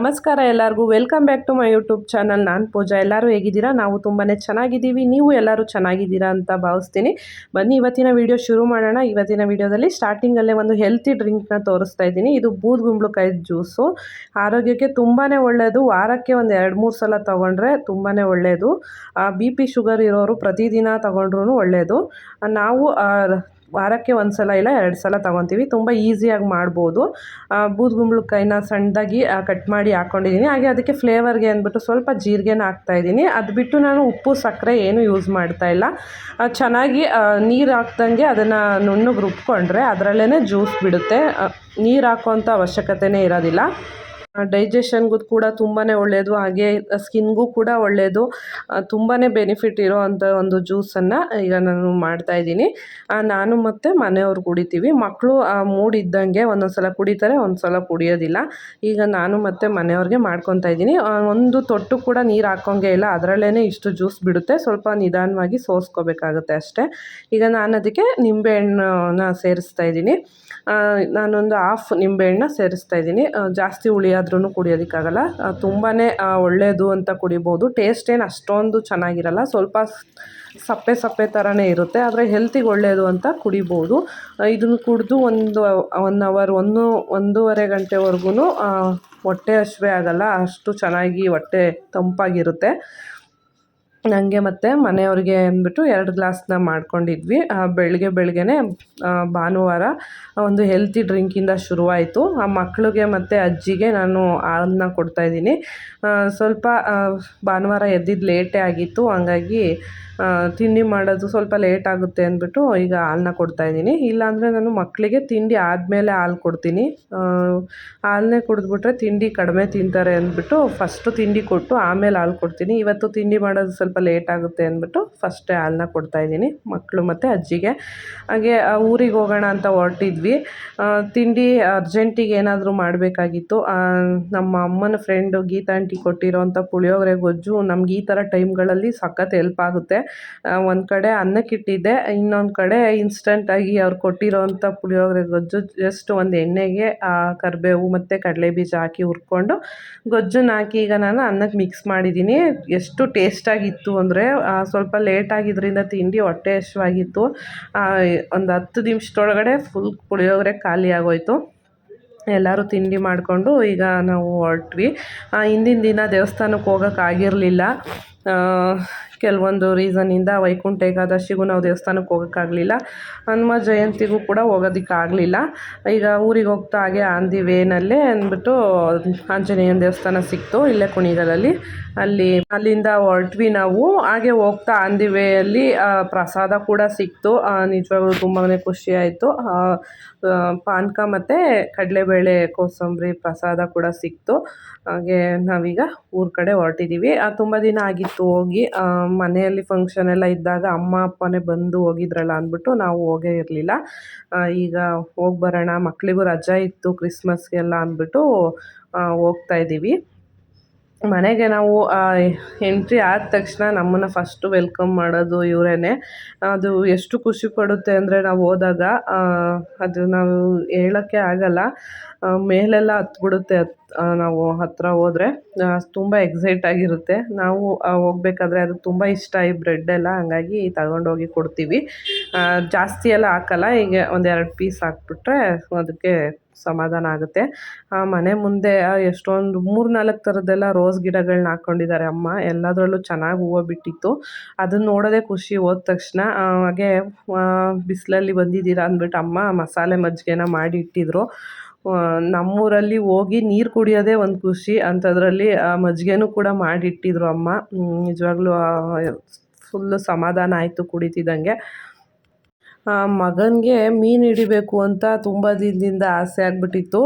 ನಮಸ್ಕಾರ ಎಲ್ಲರಿಗೂ. Welcome back to my YouTube channel ನಾನು ಪೂಜಾ. ಎಲ್ಲರೂ ಹೇಗಿದ್ದೀರಾ? ನಾವು ತುಂಬಾ ಚೆನ್ನಾಗಿದ್ದೀವಿ. ನೀವು ಎಲ್ಲರೂ ಚೆನ್ನಾಗಿದ್ದೀರಾ ಅಂತ ಭಾವಿಸ್ತೀನಿ. ಬನ್ನಿ, ಇವತ್ತಿನ ವಿಡಿಯೋ ಶುರು ಮಾಡೋಣ. ಇವತ್ತಿನ ವಿಡಿಯೋದಲ್ಲಿ ಸ್ಟಾರ್ಟಿಂಗಲ್ಲೇ ಒಂದು ಹೆಲ್ತಿ ಡ್ರಿಂಕ್ನ ತೋರಿಸ್ತಾ ಇದ್ದೀನಿ. ಇದು ಬೂದ್ಗುಂಬಳಕಾಯಿ ಜ್ಯೂಸು ಆರೋಗ್ಯಕ್ಕೆ ತುಂಬಾ ಒಳ್ಳೆಯದು ವಾರಕ್ಕೆ ಒಂದು ಎರಡು, ಮೂರು ಸಲ ತೊಗೊಂಡ್ರೆ ತುಂಬಾ ಒಳ್ಳೆಯದು ಬಿ ಪಿ ಶುಗರ್ ಇರೋರು ಪ್ರತಿದಿನ ತೊಗೊಂಡ್ರೂ ಒಳ್ಳೆಯದು ನಾವು ವಾರಕ್ಕೆ ಒಂದು ಸಲ ಇಲ್ಲ, ಎರಡು ಸಲ ತೊಗೊತೀವಿ. ತುಂಬ ಈಸಿಯಾಗಿ ಮಾಡ್ಬೋದು. ಬೂದುಗುಂಬಳಕಾಯಿನ ಸಣ್ಣದಾಗಿ ಕಟ್ ಮಾಡಿ ಹಾಕ್ಕೊಂಡಿದ್ದೀನಿ ಹಾಗೆ ಅದಕ್ಕೆ ಫ್ಲೇವರ್ಗೆ ಅಂದ್ಬಿಟ್ಟು ಸ್ವಲ್ಪ ಜೀರಿಗೆನ ಹಾಕ್ತಾಯಿದ್ದೀನಿ ಅದು ಬಿಟ್ಟು ನಾನು ಉಪ್ಪು, ಸಕ್ಕರೆ ಏನು ಯೂಸ್ ಮಾಡ್ತಾ ಇಲ್ಲ. ಚೆನ್ನಾಗಿ ನೀರು ಹಾಕ್ದಂಗೆ ಅದನ್ನು ನುಣ್ಣಗೆ ರುಬ್ಕೊಂಡ್ರೆ ಅದರಲ್ಲೇ ಜ್ಯೂಸ್ ಬಿಡುತ್ತೆ. ನೀರು ಹಾಕೋಂಥ ಅವಶ್ಯಕತೆನೇ ಇರೋದಿಲ್ಲ. ಡೈಜೆಷನ್ಗೂ ಕೂಡ ತುಂಬಾ ಒಳ್ಳೆಯದು ಹಾಗೆ ಸ್ಕಿನ್ಗೂ ಕೂಡ ಒಳ್ಳೆಯದು ತುಂಬಾ ಬೆನಿಫಿಟ್ ಇರೋ ಅಂಥ ಒಂದು ಜ್ಯೂಸನ್ನು ಈಗ ನಾನು ಮಾಡ್ತಾಯಿದ್ದೀನಿ ನಾನು ಮತ್ತು ಮನೆಯವ್ರು ಕುಡಿತೀವಿ. ಮಕ್ಕಳು ಮೂಡ್ ಇದ್ದಂಗೆ ಒಂದೊಂದು ಸಲ ಕುಡಿತಾರೆ ಒಂದು ಸಲ ಕುಡಿಯೋದಿಲ್ಲ. ಈಗ ನಾನು ಮತ್ತು ಮನೆಯವ್ರಿಗೆ ಮಾಡ್ಕೊತಾ ಇದ್ದೀನಿ. ಒಂದು ತೊಟ್ಟು ಕೂಡ ನೀರು ಹಾಕೋಂಗೆ ಇಲ್ಲ. ಅದರಲ್ಲೇ ಇಷ್ಟು ಜ್ಯೂಸ್ ಬಿಡುತ್ತೆ. ಸ್ವಲ್ಪ ನಿಧಾನವಾಗಿ ಸೋಸ್ಕೋಬೇಕಾಗುತ್ತೆ ಅಷ್ಟೇ. ಈಗ ನಾನು ಅದಕ್ಕೆ ನಿಂಬೆಹಣ್ಣನ್ನ ಸೇರಿಸ್ತಾ ಇದ್ದೀನಿ. ಆ, ನಾನೊಂದು ಹಾಫ್ ನಿಂಬೆಹಣ್ಣ ಸೇರಿಸ್ತಾ ಇದ್ದೀನಿ. ಜಾಸ್ತಿ ಹುಳಿ ಆದ್ರೂ ಕುಡಿಯೋದಕ್ಕಾಗಲ್ಲ. ತುಂಬಾ ಒಳ್ಳೆಯದು ಅಂತ ಕುಡಿಬೋದು. ಟೇಸ್ಟ್ ಏನು ಅಷ್ಟೊಂದು ಚೆನ್ನಾಗಿರಲ್ಲ. ಸ್ವಲ್ಪ ಸಪ್ಪೆ ಸಪ್ಪೆ ಥರನೇ ಇರುತ್ತೆ. ಆದರೆ ಹೆಲ್ತಿಗೆ ಒಳ್ಳೆಯದು ಅಂತ ಕುಡಿಬೋದು. ಇದನ್ನು ಕುಡಿದು ಒಂದು ಒನ್ ಅವರ್ ಒಂದು, ಒಂದೂವರೆ ಗಂಟೆವರೆಗೂ ಹೊಟ್ಟೆ ಹಸಿವೆ ಆಗಲ್ಲ. ಅಷ್ಟು ಚೆನ್ನಾಗಿ ಹೊಟ್ಟೆ ತಂಪಾಗಿರುತ್ತೆ. ನನಗೆ ಮತ್ತು ಮನೆಯವ್ರಿಗೆ ಅಂದ್ಬಿಟ್ಟು ಎರಡು ಗ್ಲಾಸ್ನ ಮಾಡ್ಕೊಂಡಿದ್ವಿ. ಬೆಳಗ್ಗೆ ಬೆಳಗ್ಗೆನೆ ಭಾನುವಾರ ಒಂದು ಹೆಲ್ತಿ ಡ್ರಿಂಕಿಂದ ಶುರುವಾಯಿತು. ಆ ಮಕ್ಕಳಿಗೆ ಮತ್ತು ಅಜ್ಜಿಗೆ ನಾನು ಹಾಲನ್ನ ಕೊಡ್ತಾಯಿದ್ದೀನಿ ಸ್ವಲ್ಪ ಭಾನುವಾರ ಎದ್ದಿದ್ದು ಲೇಟೇ ಆಗಿತ್ತು. ಹಂಗಾಗಿ ತಿಂಡಿ ಮಾಡೋದು ಸ್ವಲ್ಪ ಲೇಟ್ ಆಗುತ್ತೆ ಅಂದ್ಬಿಟ್ಟು ಈಗ ಹಾಲನ್ನ ಕೊಡ್ತಾಯಿದ್ದೀನಿ ಇಲ್ಲಾಂದರೆ ನಾನು ಮಕ್ಕಳಿಗೆ ತಿಂಡಿ ಆದಮೇಲೆ ಹಾಲು ಕೊಡ್ತೀನಿ. ಹಾಲನ್ನೇ ಕುಡಿದ್ಬಿಟ್ರೆ ತಿಂಡಿ ಕಡಿಮೆ ತಿಂತಾರೆ ಅಂದ್ಬಿಟ್ಟು ಫಸ್ಟು ತಿಂಡಿ ಕೊಟ್ಟು ಆಮೇಲೆ ಹಾಲು ಕೊಡ್ತೀನಿ. ಇವತ್ತು ತಿಂಡಿ ಮಾಡೋದು ಸ್ವಲ್ಪ ಲೇಟ್ ಆಗುತ್ತೆ ಅಂದ್ಬಿಟ್ಟು ಫಸ್ಟೇ ಹಾಲನ್ನ ಕೊಡ್ತಾಯಿದ್ದೀನಿ ಮಕ್ಕಳು ಮತ್ತು ಅಜ್ಜಿಗೆ. ಹಾಗೆ ಊರಿಗೆ ಹೋಗೋಣ ಅಂತ ಹೊರಟಿದ್ವಿ. ತಿಂಡಿ ಅರ್ಜೆಂಟಿಗೆ ಏನಾದರೂ ಮಾಡಬೇಕಾಗಿತ್ತು. ನಮ್ಮ ಅಮ್ಮನ ಫ್ರೆಂಡು ಗೀತಾ ಆಂಟಿ ಕೊಟ್ಟಿರೋಂಥ ಪುಳಿಯೋಗರೆ ಗೊಜ್ಜು ನಮ್ಗೆ ಈ ಥರ ಟೈಮ್ಗಳಲ್ಲಿ ಸಖತ್ ಹೆಲ್ಪ್ ಆಗುತ್ತೆ. ಒಂದು ಕಡೆ ಅನ್ನಕ್ಕಿಟ್ಟಿದ್ದೆ ಇನ್ನೊಂದು ಕಡೆ ಇನ್ಸ್ಟಂಟಾಗಿ ಅವ್ರು ಕೊಟ್ಟಿರೋಂಥ ಪುಳಿಯೋಗರೆ ಗೊಜ್ಜು ಜಸ್ಟ್ ಒಂದು ಎಣ್ಣೆಗೆ ಆ, ಕರಿಬೇವು ಮತ್ತು ಕಡಲೆ ಬೀಜ ಹಾಕಿ ಹುರ್ಕೊಂಡು ಗೊಜ್ಜನ್ನ ಹಾಕಿ ಈಗ ನಾನು ಅನ್ನಕ್ಕೆ ಮಿಕ್ಸ್ ಮಾಡಿದ್ದೀನಿ. ಎಷ್ಟು ಟೇಸ್ಟಾಗಿತ್ತು ಅಂದರೆ ಸ್ವಲ್ಪ ಲೇಟ್ ಆಗಿದ್ದರಿಂದ ತಿಂಡಿ ಹೊಟ್ಟೆ ಹಶ್ವಾಗಿತ್ತು ಒಂದು ಹತ್ತು ನಿಮಿಷದೊಳಗಡೆ ಫುಲ್ ಪುಳಿಯೋಗರೆ ಖಾಲಿ ಆಗೋಯ್ತು. ಎಲ್ಲರೂ ತಿಂಡಿ ಮಾಡಿಕೊಂಡು ಈಗ ನಾವು ಹೊರಟ್ವಿ. ಹಿಂದಿನ ದಿನ ದೇವಸ್ಥಾನಕ್ಕೆ ಹೋಗೋಕ್ಕಾಗಿರಲಿಲ್ಲ ಕೆಲವೊಂದು ರೀಸನ್ನಿಂದ ವೈಕುಂಠ ಏಕಾದಶಿಗೂ ನಾವು ದೇವಸ್ಥಾನಕ್ಕೆ ಹೋಗೋಕ್ಕಾಗಲಿಲ್ಲ. ಹನುಮ ಜಯಂತಿಗೂ ಕೂಡ ಹೋಗೋದಕ್ಕಾಗಲಿಲ್ಲ. ಈಗ ಊರಿಗೆ ಹೋಗ್ತಾ ಹಾಗೆ ಆಂದಿ ವೇನಲ್ಲೇ ಅಂದ್ಬಿಟ್ಟು ಆಂಜನೇಯನ ದೇವಸ್ಥಾನ ಸಿಕ್ತು ಇಲ್ಲೇ ಕುಣಿಗಲಲ್ಲಿ. ಅಲ್ಲಿ ಅಲ್ಲಿಂದ ಹೊರಟ್ವಿ ನಾವು. ಹಾಗೆ ಹೋಗ್ತಾ ಆನ್ ದಿ ವೇಯಲ್ಲಿ ಪ್ರಸಾದ ಕೂಡ ಸಿಕ್ತು. ನಿಜವಾಗ್ಲೂ ತುಂಬಾ ಖುಷಿ ಆಯಿತು. ಪಾನಕ ಮತ್ತು ಕಡಲೆಬೇಳೆ ಕೋಸಂಬರಿ ಪ್ರಸಾದ ಕೂಡ ಸಿಕ್ತು. ಹಾಗೆ ನಾವೀಗ ಊರ ಕಡೆ ಹೊರಟಿದ್ದೀವಿ ತುಂಬ ದಿನ ಆಗಿತ್ತು ಹೋಗಿ. ಆ, ಮನೆಯಲ್ಲಿ ಫಂಕ್ಷನ್ ಎಲ್ಲ ಇದ್ದಾಗ ಅಮ್ಮ ಅಪ್ಪನೇ ಬಂದು ಹೋಗಿದ್ರಲ್ಲ ಅಂದ್ಬಿಟ್ಟು ನಾವು ಹೋಗೇ ಇರಲಿಲ್ಲ. ಈಗ ಹೋಗಿ ಬರೋಣ ಮಕ್ಕಳಿಗೂ ರಜಾ ಇತ್ತು ಕ್ರಿಸ್ಮಸ್ಗೆಲ್ಲ ಅಂದ್ಬಿಟ್ಟು ಆ, ಹೋಗ್ತಾ ಇದ್ದೀವಿ. ಮನೆಗೆ ನಾವು ಎಂಟ್ರಿ ಆದ ತಕ್ಷಣ ನಮ್ಮನ್ನು ಫಸ್ಟು ವೆಲ್ಕಮ್ ಮಾಡೋದು ಇವರೇ ಅದು ಎಷ್ಟು ಖುಷಿ ಪಡುತ್ತೆ ಅಂದರೆ ನಾವು ಹೋದಾಗ ಅದು ನಾವು ಹೇಳೋಕ್ಕೆ ಆಗಲ್ಲ. ಆ, ಮೇಲೆಲ್ಲ ಹತ್ಬಿಡುತ್ತೆ ಹತ್ ಆ, ನಾವು ಹತ್ತಿರ ಹೋದರೆ ತುಂಬ ಎಕ್ಸೈಟ್ ಆಗಿರುತ್ತೆ. ನಾವು ಹೋಗ್ಬೇಕಾದ್ರೆ ಅದು ತುಂಬ ಇಷ್ಟ ಈ ಬ್ರೆಡ್ ಎಲ್ಲ, ಹಂಗಾಗಿ ತಗೊಂಡೋಗಿ ಕೊಡ್ತೀವಿ. ಜಾಸ್ತಿ ಎಲ್ಲ ಹಾಕಲ್ಲ ಹೀಗೆ ಒಂದೆರಡು ಪೀಸ್ ಹಾಕ್ಬಿಟ್ರೆ ಅದಕ್ಕೆ ಸಮಾಧಾನ ಆಗುತ್ತೆ. ಆ, ಮನೆ ಮುಂದೆ ಎಷ್ಟೊಂದು ಮೂರು ನಾಲ್ಕು ಥರದ್ದೆಲ್ಲ ರೋಸ್ ಗಿಡಗಳನ್ನ ಹಾಕ್ಕೊಂಡಿದ್ದಾರೆ ಅಮ್ಮ. ಎಲ್ಲದರಲ್ಲೂ ಚೆನ್ನಾಗಿ ಹೂವು ಬಿಟ್ಟಿತ್ತು. ಅದನ್ನ ನೋಡೋದೇ ಖುಷಿ ಹೋದ ತಕ್ಷಣ ಹಾಗೆ ಬಿಸಿಲಲ್ಲಿ ಬಂದಿದ್ದೀರಾ ಅಂದ್ಬಿಟ್ಟು ಅಮ್ಮ ಮಸಾಲೆ ಮಜ್ಜಿಗೆನ ಮಾಡಿ ಇಟ್ಟಿದ್ರು. ನಮ್ಮೂರಲ್ಲಿ ಹೋಗಿ ನೀರು ಕುಡಿಯೋದೇ ಒಂದು ಖುಷಿ. ಅಂಥದ್ರಲ್ಲಿ ಆ ಮಜ್ಜಿಗೆನೂ ಕೂಡ ಮಾಡಿಟ್ಟಿದ್ರು ಅಮ್ಮ. ನಿಜವಾಗ್ಲೂ ಫುಲ್ಲು ಸಮಾಧಾನ ಆಯಿತು ಕುಡಿತಿದ್ದಂಗೆ. ಮಗನಿಗೆ ಮೀನು ಹಿಡಿಬೇಕು ಅಂತ ತುಂಬ ದಿನದಿಂದ ಆಸೆ ಆಗಿಬಿಟ್ಟಿತ್ತು.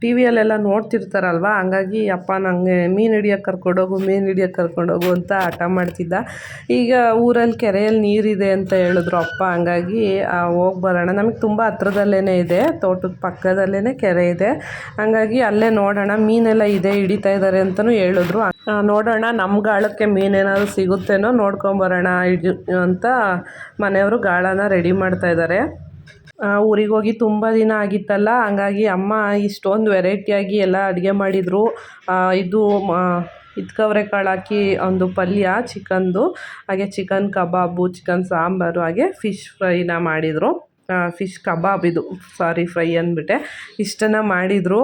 ಟಿ ವಿಯಲ್ಲೆಲ್ಲ ನೋಡ್ತಿರ್ತಾರಲ್ವ? ಹಂಗಾಗಿ ಅಪ್ಪ ನನಗೆ ಮೀನು ಹಿಡಿಯೋಕೆ ಕರ್ಕೊಂಡೋಗು, ಮೀನು ಹಿಡಿಯೋಕೆ ಕರ್ಕೊಂಡೋಗು ಅಂತ ಹಠ ಮಾಡ್ತಿದ್ದ. ಈಗ ಊರಲ್ಲಿ ಕೆರೆಯಲ್ಲಿ ನೀರಿದೆ ಅಂತ ಹೇಳಿದ್ರು ಅಪ್ಪ. ಹಂಗಾಗಿ ಹೋಗಿ ಬರೋಣ. ನಮಗೆ ತುಂಬ ಹತ್ರದಲ್ಲೇ ಇದೆ. ತೋಟದ ಪಕ್ಕದಲ್ಲೇ ಕೆರೆ ಇದೆ. ಹಂಗಾಗಿ ಅಲ್ಲೇ ನೋಡೋಣ. ಮೀನೆಲ್ಲ ಇದೆ, ಹಿಡಿತಾ ಇದ್ದಾರೆ ಅಂತಲೂ ಹೇಳಿದ್ರು. ನೋಡೋಣ ನಮ್ಮ ಗಾಳಕ್ಕೆ ಮೀನೇನಾದ್ರು ಸಿಗುತ್ತೇನೋ ನೋಡ್ಕೊಂಬರೋಣ ಇದು ಅಂತ ಮನೆಯವರು ಗಾಳನ ರೆಡಿ ಮಾಡ್ತಾ ಇದ್ದಾರೆ ಊರಿಗೆ ಹೋಗಿ ತುಂಬ ದಿನ ಆಗಿತ್ತಲ್ಲ, ಹಂಗಾಗಿ ಅಮ್ಮ ಇಷ್ಟೊಂದು ವೆರೈಟಿಯಾಗಿ ಎಲ್ಲ ಅಡುಗೆ ಮಾಡಿದರು. ಇದು ಇದ್ಕವ್ರೆ ಕಾಳು ಹಾಕಿ ಒಂದು ಪಲ್ಯ, ಚಿಕನ್ದು, ಹಾಗೆ ಚಿಕನ್ ಕಬಾಬು, ಚಿಕನ್ ಸಾಂಬಾರು, ಹಾಗೆ ಫಿಶ್ ಫ್ರೈನ ಮಾಡಿದರು. ಫಿಶ್ ಕಬಾಬ್ ಇದು ಸಾರಿ ಫ್ರೈ ಅಂದ್ಬಿಟ್ಟೆ. ಇಷ್ಟನ್ನು ಮಾಡಿದರು.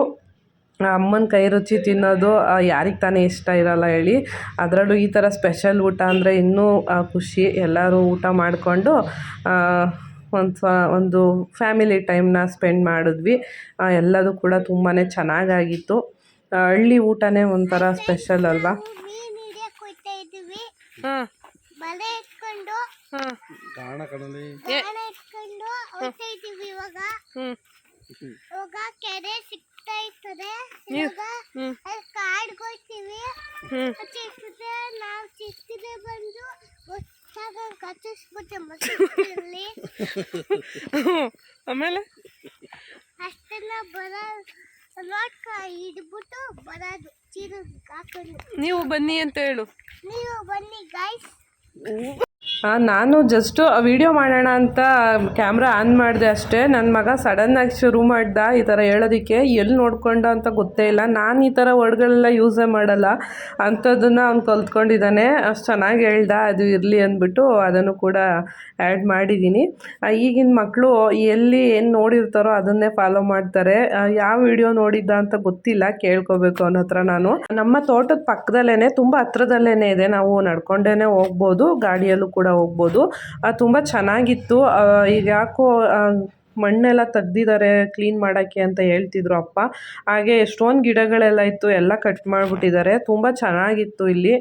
ಅಮ್ಮನ ಕೈ ರುಚಿ ತಿನ್ನೋದು ಯಾರಿಗೆ ತಾನೇ ಇಷ್ಟ ಇರಲ್ಲ ಹೇಳಿ. ಅದರಲ್ಲೂ ಈ ಥರ ಸ್ಪೆಷಲ್ ಊಟ ಅಂದರೆ ಇನ್ನೂ ಖುಷಿ. ಎಲ್ಲರೂ ಊಟ ಮಾಡಿಕೊಂಡು ಒಂದು ಸ್ವ ಒಂದು ಫ್ಯಾಮಿಲಿ ಟೈಮ್ನ ಸ್ಪೆಂಡ್ ಮಾಡಿದ್ವಿ. ಎಲ್ಲದೂ ಕೂಡ ತುಂಬಾ ಚೆನ್ನಾಗಾಗಿತ್ತು. ಹಳ್ಳಿ ಊಟನೇ ಒಂಥರ ಸ್ಪೆಷಲ್ ಅಲ್ವಾ? ಕೆರೆ ಹಿಡಿಯಕ್ ಹೋಯ್ತಾ ಇದೀವಿ ಹಾಂ ಬಲೆ ಇಟ್ಕೊಂಡು ಹಾಂ ಕಾಣ ಕಣಲಿ ಗಾಣ ಇಟ್ಕೊಂಡು ಹೋಯ್ತಾ ಇದೀವಿ ಇವಾಗ ಹ್ಞೂ ಇವಾಗ ಕೆರೆ ಸಿಗ್ತಾ ಇರ್ತದೆ ನೀವ್- ಇವಾಗ ಅಲ್ಲಿ ಕಾಡ್ಗೆ ಹೋಗ್ತೀವಿ ಹ್ಞೂ ನಾವು ಸಿಕ್ಕಿದೆ ಬಂದು ಕಚ್ಚಿಸ್ಬಿಟ್ಟೆ ಮಸೂರಲ್ಲಿ ಆಮೇಲೆ? ಅಷ್ಟೆಲ್ಲ ಬರ ನೋಡ್ಕ ಹಿಡ್ಬಿಟ್ಟು ಬರೋದು. ಚೀರ ಹಾಕೊಂಡು. ನೀವು ಬನ್ನಿ ಅಂತ ಹೇಳು. ನೀವು ಬನ್ನಿ ಗಾಯ್ಸ್ ನಾನು ಜಸ್ಟು ವಿಡಿಯೋ ಮಾಡೋಣ ಅಂತ ಕ್ಯಾಮ್ರಾ ಆನ್ ಮಾಡಿದೆ ಅಷ್ಟೇ. ನನ್ನ ಮಗ ಸಡನ್ನಾಗಿ ಶುರು ಮಾಡ್ದ ಈ ಥರ ಹೇಳೋದಕ್ಕೆ. ಎಲ್ಲಿ ನೋಡ್ಕೊಂಡ ಅಂತ ಗೊತ್ತೇ ಇಲ್ಲ. ನಾನು ಈ ಥರ ವರ್ಡ್ಗಳೆಲ್ಲ ಯೂಸೇ ಮಾಡಲ್ಲ. ಅಂಥದ್ದನ್ನು ಅವ್ನು ಕಲ್ತ್ಕೊಂಡಿದ್ದಾನೆ. ಅಷ್ಟು ಚೆನ್ನಾಗಿ ಹೇಳ್ದ. ಅದು ಇರಲಿ ಅಂದ್ಬಿಟ್ಟು ಅದನ್ನು ಕೂಡ ಆ್ಯಡ್ ಮಾಡಿದ್ದೀನಿ ಈಗಿನ ಮಕ್ಕಳು ಎಲ್ಲಿ ಏನು ನೋಡಿರ್ತಾರೋ ಅದನ್ನೇ ಫಾಲೋ ಮಾಡ್ತಾರೆ. ಯಾವ ವಿಡಿಯೋ ನೋಡಿದ್ದ ಅಂತ ಗೊತ್ತಿಲ್ಲ. ಕೇಳ್ಕೊಬೇಕು ಅನ್ನೋ ಹತ್ರ ನಾನು. ನಮ್ಮ ತೋಟದ ಪಕ್ಕದಲ್ಲೇ ತುಂಬ ಹತ್ರದಲ್ಲೇ ಇದೆ. ನಾವು ನಡ್ಕೊಂಡೇ ಹೋಗ್ಬೋದು. ಗಾಡಿಯಲ್ಲೂ ಕೂಡ ಹೋಗ್ಬೋದು. ಆ, ತುಂಬ ಚೆನ್ನಾಗಿತ್ತು. ಈಗ ಯಾಕೋ ಮಣ್ಣೆಲ್ಲ ತೆಗ್ದಿದ್ದಾರೆ ಕ್ಲೀನ್ ಮಾಡೋಕ್ಕೆ ಅಂತ ಹೇಳ್ತಿದ್ರು ಅಪ್ಪ. ಹಾಗೆ ಎಷ್ಟೊಂದು ಗಿಡಗಳೆಲ್ಲ ಇತ್ತು, ಎಲ್ಲ ಕಟ್ ಮಾಡಿಬಿಟ್ಟಿದ್ದಾರೆ. ತುಂಬ ಚೆನ್ನಾಗಿತ್ತು ಇಲ್ಲಿ.